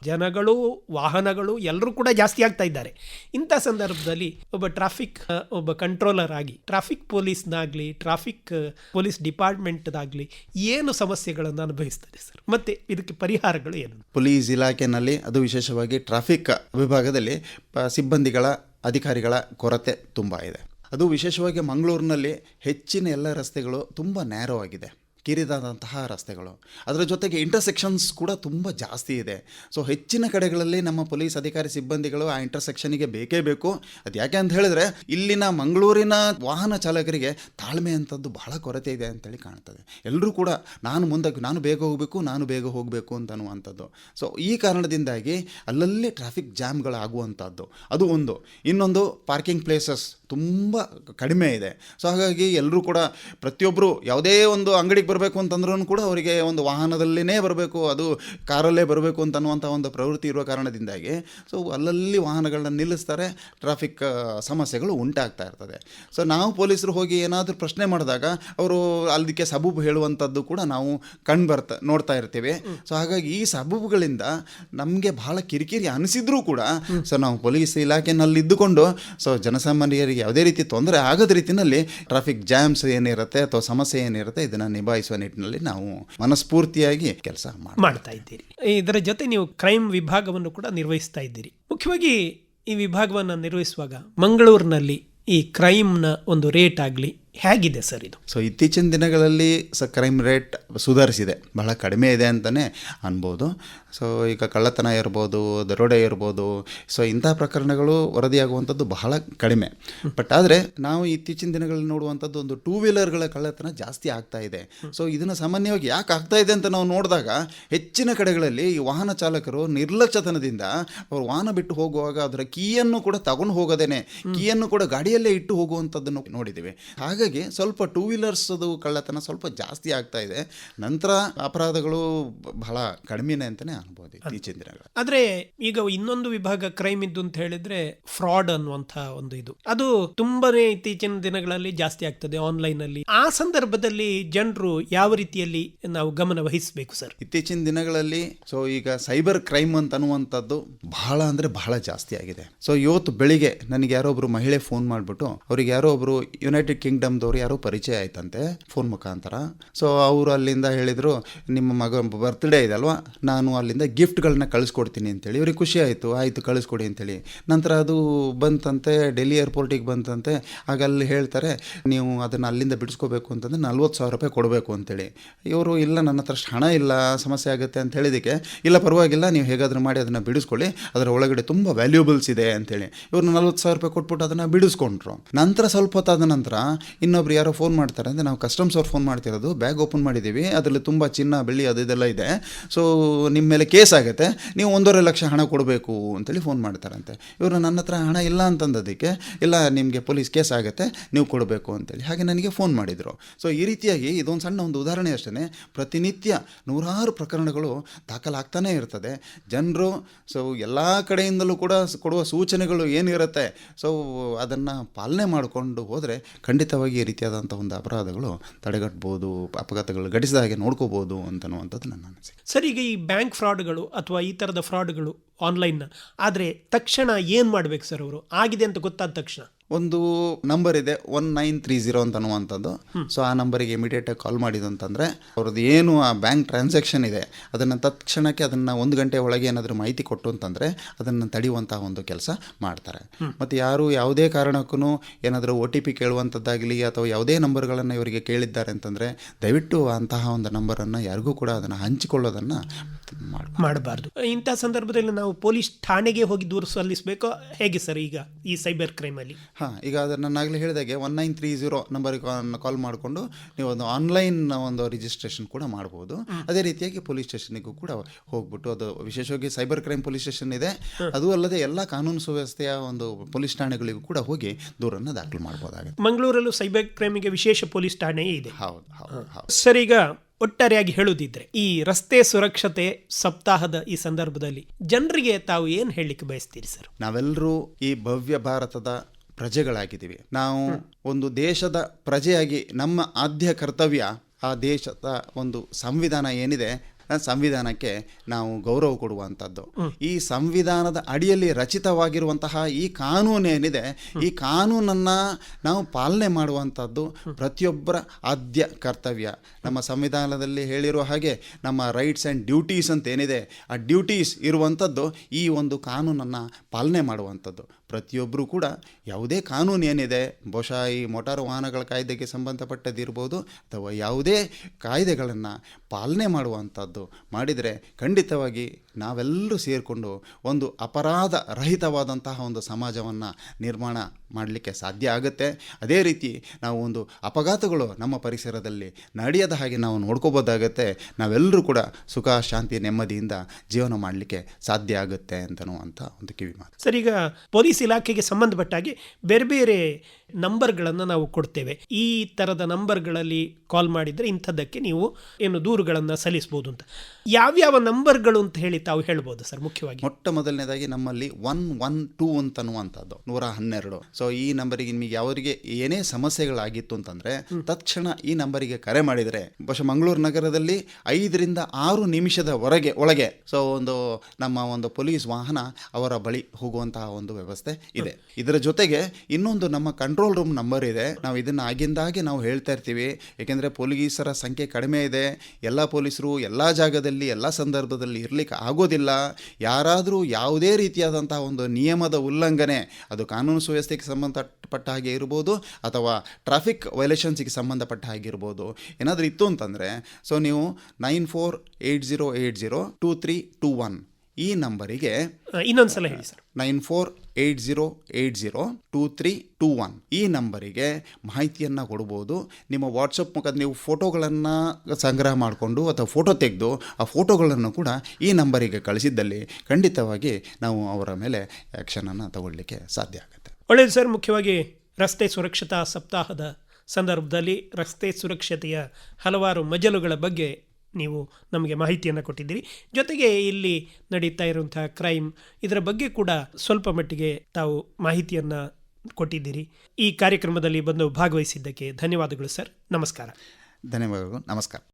ಜನಗಳು, ವಾಹನಗಳು ಎಲ್ಲರೂ ಕೂಡ ಜಾಸ್ತಿ ಆಗ್ತಾ ಇದ್ದಾರೆ. ಇಂಥ ಸಂದರ್ಭದಲ್ಲಿ ಒಬ್ಬ ಟ್ರಾಫಿಕ್ ಒಬ್ಬ ಕಂಟ್ರೋಲರ್ ಆಗಿ, ಟ್ರಾಫಿಕ್ ಪೊಲೀಸ್ನಾಗಲಿ, ಟ್ರಾಫಿಕ್ ಪೊಲೀಸ್ ಡಿಪಾರ್ಟ್ಮೆಂಟ್ದಾಗಲಿ ಏನು ಸಮಸ್ಯೆಗಳನ್ನು ಅನುಭವಿಸ್ತಾರೆ ಸರ್? ಮತ್ತೆ ಇದಕ್ಕೆ ಪರಿಹಾರಗಳು ಏನು? ಪೊಲೀಸ್ ಇಲಾಖೆಯಲ್ಲಿ ಅದು ವಿಶೇಷವಾಗಿ ಟ್ರಾಫಿಕ್ ವಿಭಾಗದಲ್ಲಿ ಸಿಬ್ಬಂದಿಗಳ, ಅಧಿಕಾರಿಗಳ ಕೊರತೆ ತುಂಬ ಇದೆ. ಅದು ವಿಶೇಷವಾಗಿ ಮಂಗಳೂರಿನಲ್ಲಿ ಹೆಚ್ಚಿನ ಎಲ್ಲ ರಸ್ತೆಗಳು ತುಂಬ ನ್ಯಾರೋ ಆಗಿದೆ. ಕಿರಿದಾದಂತಹ ರಸ್ತೆಗಳು. ಅದರ ಜೊತೆಗೆ ಇಂಟರ್ಸೆಕ್ಷನ್ಸ್ ಕೂಡ ತುಂಬ ಜಾಸ್ತಿ ಇದೆ. ಸೊ ಹೆಚ್ಚಿನ ಕಡೆಗಳಲ್ಲಿ ನಮ್ಮ ಪೊಲೀಸ್ ಅಧಿಕಾರಿ ಸಿಬ್ಬಂದಿಗಳು ಆ ಇಂಟರ್ಸೆಕ್ಷನಿಗೆ ಬೇಕೇ ಬೇಕು. ಅದು ಯಾಕೆ ಅಂತ ಹೇಳಿದ್ರೆ, ಇಲ್ಲಿನ ಮಂಗಳೂರಿನ ವಾಹನ ಚಾಲಕರಿಗೆ ತಾಳ್ಮೆ ಅಂಥದ್ದು ಬಹಳ ಕೊರತೆ ಇದೆ ಅಂತೇಳಿ ಕಾಣ್ತದೆ. ಎಲ್ಲರೂ ಕೂಡ ನಾನು ಮುಂದೆ ನಾನು ಬೇಗ ಹೋಗಬೇಕು, ನಾನು ಬೇಗ ಹೋಗಬೇಕು ಅಂತ ಅನ್ನುವಂಥದ್ದು. ಸೊ ಈ ಕಾರಣದಿಂದಾಗಿ ಅಲ್ಲಲ್ಲಿ ಟ್ರಾಫಿಕ್ ಜಾಮ್ಗಳಾಗುವಂಥದ್ದು ಅದು ಒಂದು. ಇನ್ನೊಂದು ಪಾರ್ಕಿಂಗ್ ಪ್ಲೇಸಸ್ ತುಂಬ ಕಡಿಮೆ ಇದೆ. ಸೊ ಹಾಗಾಗಿ ಎಲ್ಲರೂ ಕೂಡ ಪ್ರತಿಯೊಬ್ಬರು ಯಾವುದೇ ಒಂದು ಅಂಗಡಿಗೆ ಬರಬೇಕು ಅಂತಂದ್ರೂ ಕೂಡ ಅವರಿಗೆ ಒಂದು ವಾಹನದಲ್ಲಿನೇ ಬರಬೇಕು, ಅದು ಕಾರಲ್ಲೇ ಬರಬೇಕು ಅಂತ ಅನ್ನುವಂಥ ಒಂದು ಪ್ರವೃತ್ತಿ ಇರುವ ಕಾರಣದಿಂದಾಗಿ. ಸೊ ಅಲ್ಲಲ್ಲಿ ವಾಹನಗಳನ್ನ ನಿಲ್ಲಿಸ್ತಾರೆ ಟ್ರಾಫಿಕ್ ಸಮಸ್ಯೆಗಳು ಉಂಟಾಗ್ತಾ ಇರ್ತದೆ. ಸೊ ನಾವು ಪೊಲೀಸರು ಹೋಗಿ ಏನಾದರೂ ಪ್ರಶ್ನೆ ಮಾಡಿದಾಗ ಅವರು ಅಲ್ಲಿಗೆ ಸಬೂಬು ಹೇಳುವಂಥದ್ದು ಕೂಡ ನಾವು ಕಂಡು ಬರ್ತಾ, ನೋಡ್ತಾ ಇರ್ತೀವಿ. ಸೊ ಹಾಗಾಗಿ ಈ ಸಬೂಬುಗಳಿಂದ ನಮಗೆ ಬಹಳ ಕಿರಿಕಿರಿ ಅನಿಸಿದ್ರೂ ಕೂಡ ಸೊ ನಾವು ಪೊಲೀಸ್ ಇಲಾಖೆನಲ್ಲಿ ಇದ್ದುಕೊಂಡು ಸೊ ಜನಸಾಮಾನ್ಯರಿಗೆ ಯಾವುದೇ ರೀತಿ ತೊಂದರೆ ಆಗದ ರೀತಿಯಲ್ಲಿ ಟ್ರಾಫಿಕ್ ಜಾಮ್ಸ್ ಏನಿರುತ್ತೆ ಅಥವಾ ಸಮಸ್ಯೆ ಏನಿರುತ್ತೆ ಇದನ್ನು ನಿಭಾಯಿಸುವ ನಿಟ್ಟಿನಲ್ಲಿ ನಾವು ಮನಸ್ಫೂರ್ತಿಯಾಗಿ ಕೆಲಸ ಮಾಡಿ ಮಾಡ್ತಾ ಇದ್ದೀರಿ. ಇದರ ಜೊತೆ ನೀವು ಕ್ರೈಮ್ ವಿಭಾಗವನ್ನು ಕೂಡ ನಿರ್ವಹಿಸ್ತಾ ಇದ್ದೀರಿ. ಮುಖ್ಯವಾಗಿ ಈ ವಿಭಾಗವನ್ನು ನಿರ್ವಹಿಸುವಾಗ ಮಂಗಳೂರಿನಲ್ಲಿ ಈ ಕ್ರೈಮ್ನ ಒಂದು ರೇಟ್ ಆಗಲಿ ಹೇಗಿದೆ ಸರ್ ಇದು? ಸೊ ಇತ್ತೀಚಿನ ದಿನಗಳಲ್ಲಿ ಸ ಕ್ರೈಮ್ ರೇಟ್ ಸುಧಾರಿಸಿದೆ. ಬಹಳ ಕಡಿಮೆ ಇದೆ ಅಂತಲೇ ಅನ್ಬೋದು. ಸೊ ಈಗ ಕಳ್ಳತನ ಇರ್ಬೋದು, ದರೋಡೆ ಇರ್ಬೋದು. ಸೊ ಇಂಥ ಪ್ರಕರಣಗಳು ವರದಿಯಾಗುವಂಥದ್ದು ಬಹಳ ಕಡಿಮೆ. ಬಟ್ ಆದರೆ ನಾವು ಇತ್ತೀಚಿನ ದಿನಗಳಲ್ಲಿ ನೋಡುವಂಥದ್ದು ಒಂದು ಟೂ ವೀಲರ್ಗಳ ಕಳ್ಳತನ ಜಾಸ್ತಿ ಆಗ್ತಾ ಇದೆ. ಸೊ ಇದನ್ನು ಸಾಮಾನ್ಯವಾಗಿ ಯಾಕೆ ಆಗ್ತಾ ಇದೆ ಅಂತ ನಾವು ನೋಡಿದಾಗ ಹೆಚ್ಚಿನ ಕಡೆಗಳಲ್ಲಿ ಈ ವಾಹನ ಚಾಲಕರು ನಿರ್ಲಕ್ಷ್ಯತನದಿಂದ ಅವರು ವಾಹನ ಬಿಟ್ಟು ಹೋಗುವಾಗ ಅದರ ಕೀಯನ್ನು ಕೂಡ ತಗೊಂಡು ಹೋಗೋದೇನೆ. ಕೀಯನ್ನು ಕೂಡ ಗಾಡಿಯಲ್ಲೇ ಇಟ್ಟು ಹೋಗುವಂಥದ್ದನ್ನು ನೋಡಿದ್ದೀವಿ. ಹಾಗಾಗಿ ಸ್ವಲ್ಪ ಟೂ ವೀಲರ್ಸದು ಕಳ್ಳತನ ಸ್ವಲ್ಪ ಜಾಸ್ತಿ ಆಗ್ತಾ ಇದೆ. ನಂತರ ಅಪರಾಧಗಳು ಬಹಳ ಕಡಿಮೆನೆ ಅಂತಲೇ ಅನ್ಬೋದು ಇತ್ತೀಚಿನ ದಿನಗಳು ಆದ್ರೆ ಈಗ ಇನ್ನೊಂದು ವಿಭಾಗ ಕ್ರೈಮ್ ಇದ್ದು ಅಂತ ಹೇಳಿದ್ರೆ ಫ್ರಾಡ್ ಅನ್ನುವಂತಹ ಒಂದು ಇದು. ಅದು ತುಂಬಾನೇ ಇತ್ತೀಚಿನ ದಿನಗಳಲ್ಲಿ ಜಾಸ್ತಿ ಆಗ್ತದೆ ಆನ್ಲೈನ್ ಅಲ್ಲಿ. ಆ ಸಂದರ್ಭದಲ್ಲಿ ಜನರು ಯಾವ ರೀತಿಯಲ್ಲಿ ನಾವು ಗಮನ ವಹಿಸಬೇಕು ಸರ್? ಇತ್ತೀಚಿನ ದಿನಗಳಲ್ಲಿ ಸೊ ಈಗ ಸೈಬರ್ ಕ್ರೈಮ್ ಅಂತ ಅನ್ನುವಂಥದ್ದು ಬಹಳ ಅಂದರೆ ಬಹಳ ಜಾಸ್ತಿ ಆಗಿದೆ. ಸೊ ಇವತ್ತು ಬೆಳಿಗ್ಗೆ ನನಗೆ ಯಾರೋ ಒಬ್ರು ಮಹಿಳೆ ಫೋನ್ ಮಾಡಿಬಿಟ್ಟು ಅವ್ರಿಗೆ ಯಾರೋ ಒಬ್ರು ಯುನೈಟೆಡ್ ಕಿಂಗ್ಡಮ್ದವ್ರು ಯಾರೋ ಪರಿಚಯ ಆಯ್ತಂತೆ ಫೋನ್ ಮುಖಾಂತರ. ಸೊ ಅವರು ಅಲ್ಲಿಂದ ಹೇಳಿದರು, ನಿಮ್ಮ ಮಗ ಬರ್ತ್ಡೇ ಇದೆ ಅಲ್ವಾ? ನಾನು ಅಲ್ಲಿಂದ ಗಿಫ್ಟ್ಗಳನ್ನ ಕಳಿಸ್ಕೊಡ್ತೀನಿ ಅಂತೇಳಿ. ಇವ್ರಿಗೆ ಖುಷಿ ಆಯಿತು ಆಯಿತು, ಕಳಿಸ್ಕೊಡಿ ಅಂತೇಳಿ. ನಂತರ ಅದು ಬಂತಂತೆ ಡೆಲ್ಲಿ ಏರ್ಪೋರ್ಟಿಗೆ ಬಂತಂತೆ. ಆಗ ಅಲ್ಲಿ ಹೇಳ್ತಾರೆ, ನೀವು ಅದನ್ನು ಅಲ್ಲಿಂದ ಬಿಡಿಸ್ಕೋಬೇಕು ಅಂತಂದ್ರೆ ನಲ್ವತ್ತು ಸಾವಿರ ರೂಪಾಯಿ ಕೊಡಬೇಕು ಅಂತೇಳಿ. ಇವರು, ಇಲ್ಲ, ನನ್ನ ಹತ್ರ ಹಣ ಇಲ್ಲ, ಸಮಸ್ಯೆ ಆಗುತ್ತೆ ಅಂತ ಹೇಳಿದ್ದಕ್ಕೆ, ಇಲ್ಲ, ಪರವಾಗಿಲ್ಲ, ನೀವು ಹೇಗಾದರೂ ಮಾಡಿ ಅದನ್ನು ಬಿಡಿಸ್ಕೊಳ್ಳಿ. ಅದರ ಒಳಗಡೆ ತುಂಬ ವ್ಯಾಲ್ಯೂಬಲ್ಸ್ ಇದೆ ಅಂತೇಳಿ. ಇವರು ನಲ್ವತ್ತು ಸಾವಿರ ರೂಪಾಯಿ ಕೊಟ್ಬಿಟ್ಟು ಅದನ್ನು ಬಿಡಿಸ್ಕೊಂಡ್ರು. ನಂತರ ಸ್ವಲ್ಪ ಹೊತ್ತಾದ ನಂತರ ಇನ್ನೊಬ್ರು ಯಾರೋ ಫೋನ್ ಮಾಡ್ತಾರೆ ಅಂದರೆ ನಾವು ಕಸ್ಟಮ್ಸ್ ಅವ್ರು ಫೋನ್ ಮಾಡ್ತಿರೋದು ಬ್ಯಾಗ್ ಓಪನ್ ಮಾಡಿದ್ದೀವಿ ಅದರಲ್ಲಿ ತುಂಬ ಚಿನ್ನ, ಬೆಳ್ಳಿ ಅದು ಇದೆಲ್ಲ ಇದೆ. ಸೊ ನಿಮ್ಮ ಮೇಲೆ ಕೇಸ್ ಆಗುತ್ತೆ, ನೀವು ಒಂದೂವರೆ ಲಕ್ಷ ಹಣ ಕೊಡಬೇಕು ಅಂತೇಳಿ ಫೋನ್ ಮಾಡ್ತಾರಂತೆ. ಇವರು ನನ್ನ ಹತ್ರ ಹಣ ಇಲ್ಲ ಅಂತಂದದಕ್ಕೆ ಇಲ್ಲ ನಿಮಗೆ ಪೊಲೀಸ್ ಕೇಸ್ ಆಗುತ್ತೆ, ನೀವು ಕೊಡಬೇಕು ಅಂತೇಳಿ. ಹಾಗೆ ನನಗೆ ಫೋನ್ ಮಾಡಿದರು. ಸೊ ಈ ರೀತಿಯಾಗಿ ಇದೊಂದು ಸಣ್ಣ ಒಂದು ಉದಾಹರಣೆ ಅಷ್ಟೇ ಪ್ರತಿನಿತ್ಯ ನೂರಾರು ಪ್ರಕರಣಗಳು ದಾಖಲಾಗ್ತಾನೇ ಇರ್ತದೆ. ಜನರು ಸೊ ಎಲ್ಲ ಕಡೆಯಿಂದಲೂ ಕೂಡ ಕೊಡುವ ಸೂಚನೆಗಳು ಏನಿರುತ್ತೆ ಸೊ ಅದನ್ನು ಪಾಲನೆ ಮಾಡಿಕೊಂಡು ಹೋದರೆ ಖಂಡಿತವಾಗಿ ಈ ರೀತಿಯಾದಂಥ ಒಂದು ಅಪರಾಧಗಳು ತಡೆಗಟ್ಬೋದು, ಅಪಘಾತಗಳು ಘಟಿಸಿದ ಹಾಗೆ ನೋಡ್ಕೋಬೋದು ಅಂತನ್ನುವಂಥದ್ದು ನನ್ನ ಅನಿಸಿಕೆ. ಸರ್, ಈಗ ಈ ಬ್ಯಾಂಕ್ ಫ್ರಾಡ್ಗಳು ಅಥವಾ ಈ ಥರದ ಫ್ರಾಡ್ಗಳು ಆನ್ಲೈನ್ನ ಆದರೆ ತಕ್ಷಣ ಏನು ಮಾಡ್ಬೇಕು ಸರ್ ಅವರು? ಆಗಿದೆ ಅಂತ ಗೊತ್ತಾದ ತಕ್ಷಣ? ಒಂದು ನಂಬರ್ ಇದೆ ಒನ್ ನೈನ್ ತ್ರೀ ಜೀರೋ ಅಂತ ಅನ್ನುವಂಥದ್ದು. ಸೊ ಆ ನಂಬರಿಗೆ ಇಮಿಡಿಯೇಟಾಗಿ ಕಾಲ್ ಮಾಡಿದ್ದು ಅಂತಂದರೆ ಅವ್ರದ್ದು ಏನು ಆ ಬ್ಯಾಂಕ್ ಟ್ರಾನ್ಸಾಕ್ಷನ್ ಇದೆ ಅದನ್ನು ತತ್ಕ್ಷಣಕ್ಕೆ ಅದನ್ನು ಒಂದು ಗಂಟೆ ಒಳಗೆ ಏನಾದರೂ ಮಾಹಿತಿ ಕೊಟ್ಟು ಅಂತಂದರೆ ಅದನ್ನು ತಡೆಯುವಂತಹ ಒಂದು ಕೆಲಸ ಮಾಡ್ತಾರೆ. ಮತ್ತು ಯಾರು ಯಾವುದೇ ಕಾರಣಕ್ಕೂ ಏನಾದರೂ ಒ ಟಿ ಪಿ ಕೇಳುವಂಥದ್ದಾಗಲಿ ಅಥವಾ ಯಾವುದೇ ನಂಬರ್ಗಳನ್ನು ಇವರಿಗೆ ಕೇಳಿದ್ದಾರೆ ಅಂತಂದರೆ ದಯವಿಟ್ಟು ಅಂತಹ ಒಂದು ನಂಬರನ್ನು ಯಾರಿಗೂ ಕೂಡ ಅದನ್ನು ಹಂಚಿಕೊಳ್ಳೋದನ್ನು ಮಾಡಬಾರ್ದು. ಇಂಥ ಸಂದರ್ಭದಲ್ಲಿ ನಾವು ಪೊಲೀಸ್ ಠಾಣೆಗೆ ಹೋಗಿ ದೂರು ಸಲ್ಲಿಸಬೇಕು? ಹೇಗೆ ಸರ್ ಈಗ ಈ ಸೈಬರ್ ಕ್ರೈಮ್ ಅಲ್ಲಿ ಹಾಂ ಈಗ ಅದನ್ನು ನಾನಾಗಲೇ ಹೇಳಿದಾಗೆ ಒನ್ ನೈನ್ ತ್ರೀ ಜೀರೋ ನಂಬರಿಗೆ ಕಾಲ್ ಮಾಡಿಕೊಂಡು ನೀವು ಒಂದು ಆನ್ಲೈನ್ ಒಂದು ರಿಜಿಸ್ಟ್ರೇಷನ್ ಕೂಡ ಮಾಡ್ಬೋದು. ಅದೇ ರೀತಿಯಾಗಿ ಪೊಲೀಸ್ ಸ್ಟೇಷನ್ಗೂ ಕೂಡ ಹೋಗ್ಬಿಟ್ಟು ಅದು ವಿಶೇಷವಾಗಿ ಸೈಬರ್ ಕ್ರೈಮ್ ಪೊಲೀಸ್ ಸ್ಟೇಷನ್ ಇದೆ. ಅದು ಅಲ್ಲದೆ ಎಲ್ಲ ಕಾನೂನು ಸುವ್ಯವಸ್ಥೆಯ ಒಂದು ಪೊಲೀಸ್ ಠಾಣೆಗಳಿಗೂ ಕೂಡ ಹೋಗಿ ದೂರನ್ನು ದಾಖಲು ಮಾಡ್ಬೋದಾಗುತ್ತೆ. ಮಂಗಳೂರಲ್ಲೂ ಸೈಬರ್ ಕ್ರೈಮಿಗೆ ವಿಶೇಷ ಪೊಲೀಸ್ ಠಾಣೆಯೇ ಇದೆ. ಹೌದು ಹೌದು ಹೌದು. ಸರ್ ಈಗ ಒಟ್ಟಾರೆಯಾಗಿ ಹೇಳುವುದಿದ್ರೆ ಈ ರಸ್ತೆ ಸುರಕ್ಷತೆ ಸಪ್ತಾಹದ ಈ ಸಂದರ್ಭದಲ್ಲಿ ಜನರಿಗೆ ತಾವು ಏನ್ ಹೇಳಲಿಕ್ಕೆ ಬಯಸ್ತೀರಿ ಸರ್? ನಾವೆಲ್ಲರೂ ಈ ಭವ್ಯ ಭಾರತದ ಪ್ರಜೆಗಳಾಗಿದ್ದೀವಿ. ನಾವು ಒಂದು ದೇಶದ ಪ್ರಜೆಯಾಗಿ ನಮ್ಮ ಆದ್ಯ ಕರ್ತವ್ಯ ಆ ದೇಶದ ಒಂದು ಸಂವಿಧಾನ ಏನಿದೆ ಸಂವಿಧಾನಕ್ಕೆ ನಾವು ಗೌರವ ಕೊಡುವಂಥದ್ದು. ಈ ಸಂವಿಧಾನದ ಅಡಿಯಲ್ಲಿ ರಚಿತವಾಗಿರುವಂತಹ ಈ ಕಾನೂನೇನಿದೆ ಈ ಕಾನೂನನ್ನು ನಾವು ಪಾಲನೆ ಮಾಡುವಂಥದ್ದು ಪ್ರತಿಯೊಬ್ಬರ ಆದ್ಯ ಕರ್ತವ್ಯ. ನಮ್ಮ ಸಂವಿಧಾನದಲ್ಲಿ ಹೇಳಿರೋ ಹಾಗೆ ನಮ್ಮ ರೈಟ್ಸ್ ಆ್ಯಂಡ್ ಡ್ಯೂಟೀಸ್ ಅಂತ ಏನಿದೆ ಆ ಡ್ಯೂಟೀಸ್ ಇರುವಂಥದ್ದು ಈ ಒಂದು ಕಾನೂನನ್ನು ಪಾಲನೆ ಮಾಡುವಂಥದ್ದು. ಪ್ರತಿಯೊಬ್ಬರೂ ಕೂಡ ಯಾವುದೇ ಕಾನೂನು ಏನಿದೆ, ಬಹುಶಃ ಈ ಮೋಟಾರು ವಾಹನಗಳ ಕಾಯ್ದೆಗೆ ಸಂಬಂಧಪಟ್ಟದಿರ್ಬೋದು ಅಥವಾ ಯಾವುದೇ ಕಾಯ್ದೆಗಳನ್ನು ಪಾಲನೆ ಮಾಡುವಂಥದ್ದು ಮಾಡಿದರೆ ಖಂಡಿತವಾಗಿ ನಾವೆಲ್ಲರೂ ಸೇರಿಕೊಂಡು ಒಂದು ಅಪರಾಧ ರಹಿತವಾದಂತಹ ಒಂದು ಸಮಾಜವನ್ನು ನಿರ್ಮಾಣ ಮಾಡಲಿಕ್ಕೆ ಸಾಧ್ಯ ಆಗುತ್ತೆ. ಅದೇ ರೀತಿ ನಾವು ಒಂದು ಅಪಘಾತಗಳು ನಮ್ಮ ಪರಿಸರದಲ್ಲಿ ನಡೆಯದ ಹಾಗೆ ನಾವು ನೋಡ್ಕೋಬೋದಾಗತ್ತೆ. ನಾವೆಲ್ಲರೂ ಕೂಡ ಸುಖ, ಶಾಂತಿ, ನೆಮ್ಮದಿಯಿಂದ ಜೀವನ ಮಾಡಲಿಕ್ಕೆ ಸಾಧ್ಯ ಆಗುತ್ತೆ ಅಂತ ಒಂದು ಕಿವಿ ಮಾತು. ಸರ್, ಈಗ ಪೊಲೀಸ್ ಇಲಾಖೆಗೆ ಸಂಬಂಧಪಟ್ಟಾಗಿ ಬೇರೆ ಬೇರೆ ನಂಬರ್ಗಳನ್ನು ನಾವು ಕೊಡ್ತೇವೆ. ಈ ಥರದ ನಂಬರ್ಗಳಲ್ಲಿ ಕಾಲ್ ಮಾಡಿದರೆ ಇಂಥದ್ದಕ್ಕೆ ನೀವು ಏನು ದೂರುಗಳನ್ನು ಸಲ್ಲಿಸ್ಬೋದು ಅಂತ. ಯಾವ್ಯಾವ ನಂಬರ್ಗಳು ಅಂತ ಹೇಳಿ ತಾವು ಹೇಳ್ಬೋದು ಸರ್ ಮುಖ್ಯವಾಗಿ. ಮೊಟ್ಟ ಮೊದಲನೇದಾಗಿ ನಮ್ಮಲ್ಲಿ ಒನ್ ಒನ್ ಟೂ ಅಂತನ್ನುವಂಥದ್ದು ನೂರ ಹನ್ನೆರಡು. ಸೊ ಈ ನಂಬರಿಗೆ ನಿಮಗೆ ಯಾವರಿಗೆ ಏನೇ ಸಮಸ್ಯೆಗಳಾಗಿತ್ತು ಅಂತಂದ್ರೆ ತಕ್ಷಣ ಈ ನಂಬರಿಗೆ ಕರೆ ಮಾಡಿದರೆ ಬಹುಶಃ ಮಂಗಳೂರು ನಗರದಲ್ಲಿ ಐದರಿಂದ ಆರು ನಿಮಿಷದ ಹೊರಗೆ ಒಳಗೆ ಸೊ ಒಂದು ನಮ್ಮ ಒಂದು ಪೊಲೀಸ್ ವಾಹನ ಅವರ ಬಳಿ ಹೋಗುವಂತಹ ಒಂದು ವ್ಯವಸ್ಥೆ ಇದೆ. ಇದರ ಜೊತೆಗೆ ಇನ್ನೊಂದು ನಮ್ಮ ಕಂಟ್ರೋಲ್ ಕಂಟ್ರೋಲ್ ರೂಮ್ ನಂಬರ್ ಇದೆ. ನಾವು ಇದನ್ನು ಆಗಿಂದಾಗೆ ನಾವು ಹೇಳ್ತಾ ಇರ್ತೀವಿ. ಏಕೆಂದರೆ ಪೊಲೀಸರ ಸಂಖ್ಯೆ ಕಡಿಮೆ ಇದೆ. ಎಲ್ಲ ಪೊಲೀಸರು ಎಲ್ಲ ಜಾಗದಲ್ಲಿ, ಎಲ್ಲ ಸಂದರ್ಭದಲ್ಲಿ ಇರಲಿಕ್ಕೆ ಆಗೋದಿಲ್ಲ. ಯಾರಾದರೂ ಯಾವುದೇ ರೀತಿಯಾದಂತಹ ಒಂದು ನಿಯಮದ ಉಲ್ಲಂಘನೆ, ಅದು ಕಾನೂನು ಸುವ್ಯವಸ್ಥೆಗೆ ಸಂಬಂಧಪಟ್ಟ ಹಾಗೆ ಇರ್ಬೋದು ಅಥವಾ ಟ್ರಾಫಿಕ್ ವೈಲೇಷನ್ಸಿಗೆ ಸಂಬಂಧಪಟ್ಟ ಹಾಗೆ ಇರ್ಬೋದು. ಏನಾದರೂ ಇತ್ತು ಅಂತಂದರೆ ಸೊ ನೀವು nine four eight zero eight zero two three two one ಈ ನಂಬರಿಗೆ ಇನ್ನೊಂದು ಸಲ ಹೇಳಿ sir. Nine four eight zero eight zero two three two one. ಈ ನಂಬರಿಗೆ ಮಾಹಿತಿಯನ್ನು ಕೊಡ್ಬೋದು. ನಿಮ್ಮ ವಾಟ್ಸಪ್ ಮುಖದ ನೀವು ಫೋಟೋಗಳನ್ನು ಸಂಗ್ರಹ ಮಾಡಿಕೊಂಡು ಅಥವಾ ಫೋಟೋ ತೆಗೆದು ಆ ಫೋಟೋಗಳನ್ನು ಕೂಡ ಈ ನಂಬರಿಗೆ ಕಳಿಸಿದ್ದಲ್ಲಿ ಖಂಡಿತವಾಗಿ ನಾವು ಅವರ ಮೇಲೆ ಆ್ಯಕ್ಷನನ್ನು ತಗೊಳ್ಳಿಕ್ಕೆ ಸಾಧ್ಯ ಆಗುತ್ತೆ. ಒಳ್ಳೆಯದು ಸರ್. ಮುಖ್ಯವಾಗಿ ರಸ್ತೆ ಸುರಕ್ಷತಾ ಸಪ್ತಾಹದ ಸಂದರ್ಭದಲ್ಲಿ ರಸ್ತೆ ಸುರಕ್ಷತೆಯ ಹಲವಾರು ಮಜಲುಗಳ ಬಗ್ಗೆ ನೀವು ನಮಗೆ ಮಾಹಿತಿಯನ್ನು ಕೊಟ್ಟಿದ್ದೀರಿ. ಜೊತೆಗೆ ಇಲ್ಲಿ ನಡೀತಾ ಇರುವಂತಹ ಕ್ರೈಮ್ ಇದರ ಬಗ್ಗೆ ಕೂಡ ಸ್ವಲ್ಪ ಮಟ್ಟಿಗೆ ತಾವು ಮಾಹಿತಿಯನ್ನು ಕೊಟ್ಟಿದ್ದೀರಿ. ಈ ಕಾರ್ಯಕ್ರಮದಲ್ಲಿ ಬಂದು ಭಾಗವಹಿಸಿದ್ದಕ್ಕೆ ಧನ್ಯವಾದಗಳು ಸರ್. ನಮಸ್ಕಾರ. ಧನ್ಯವಾದಗಳು. ನಮಸ್ಕಾರ.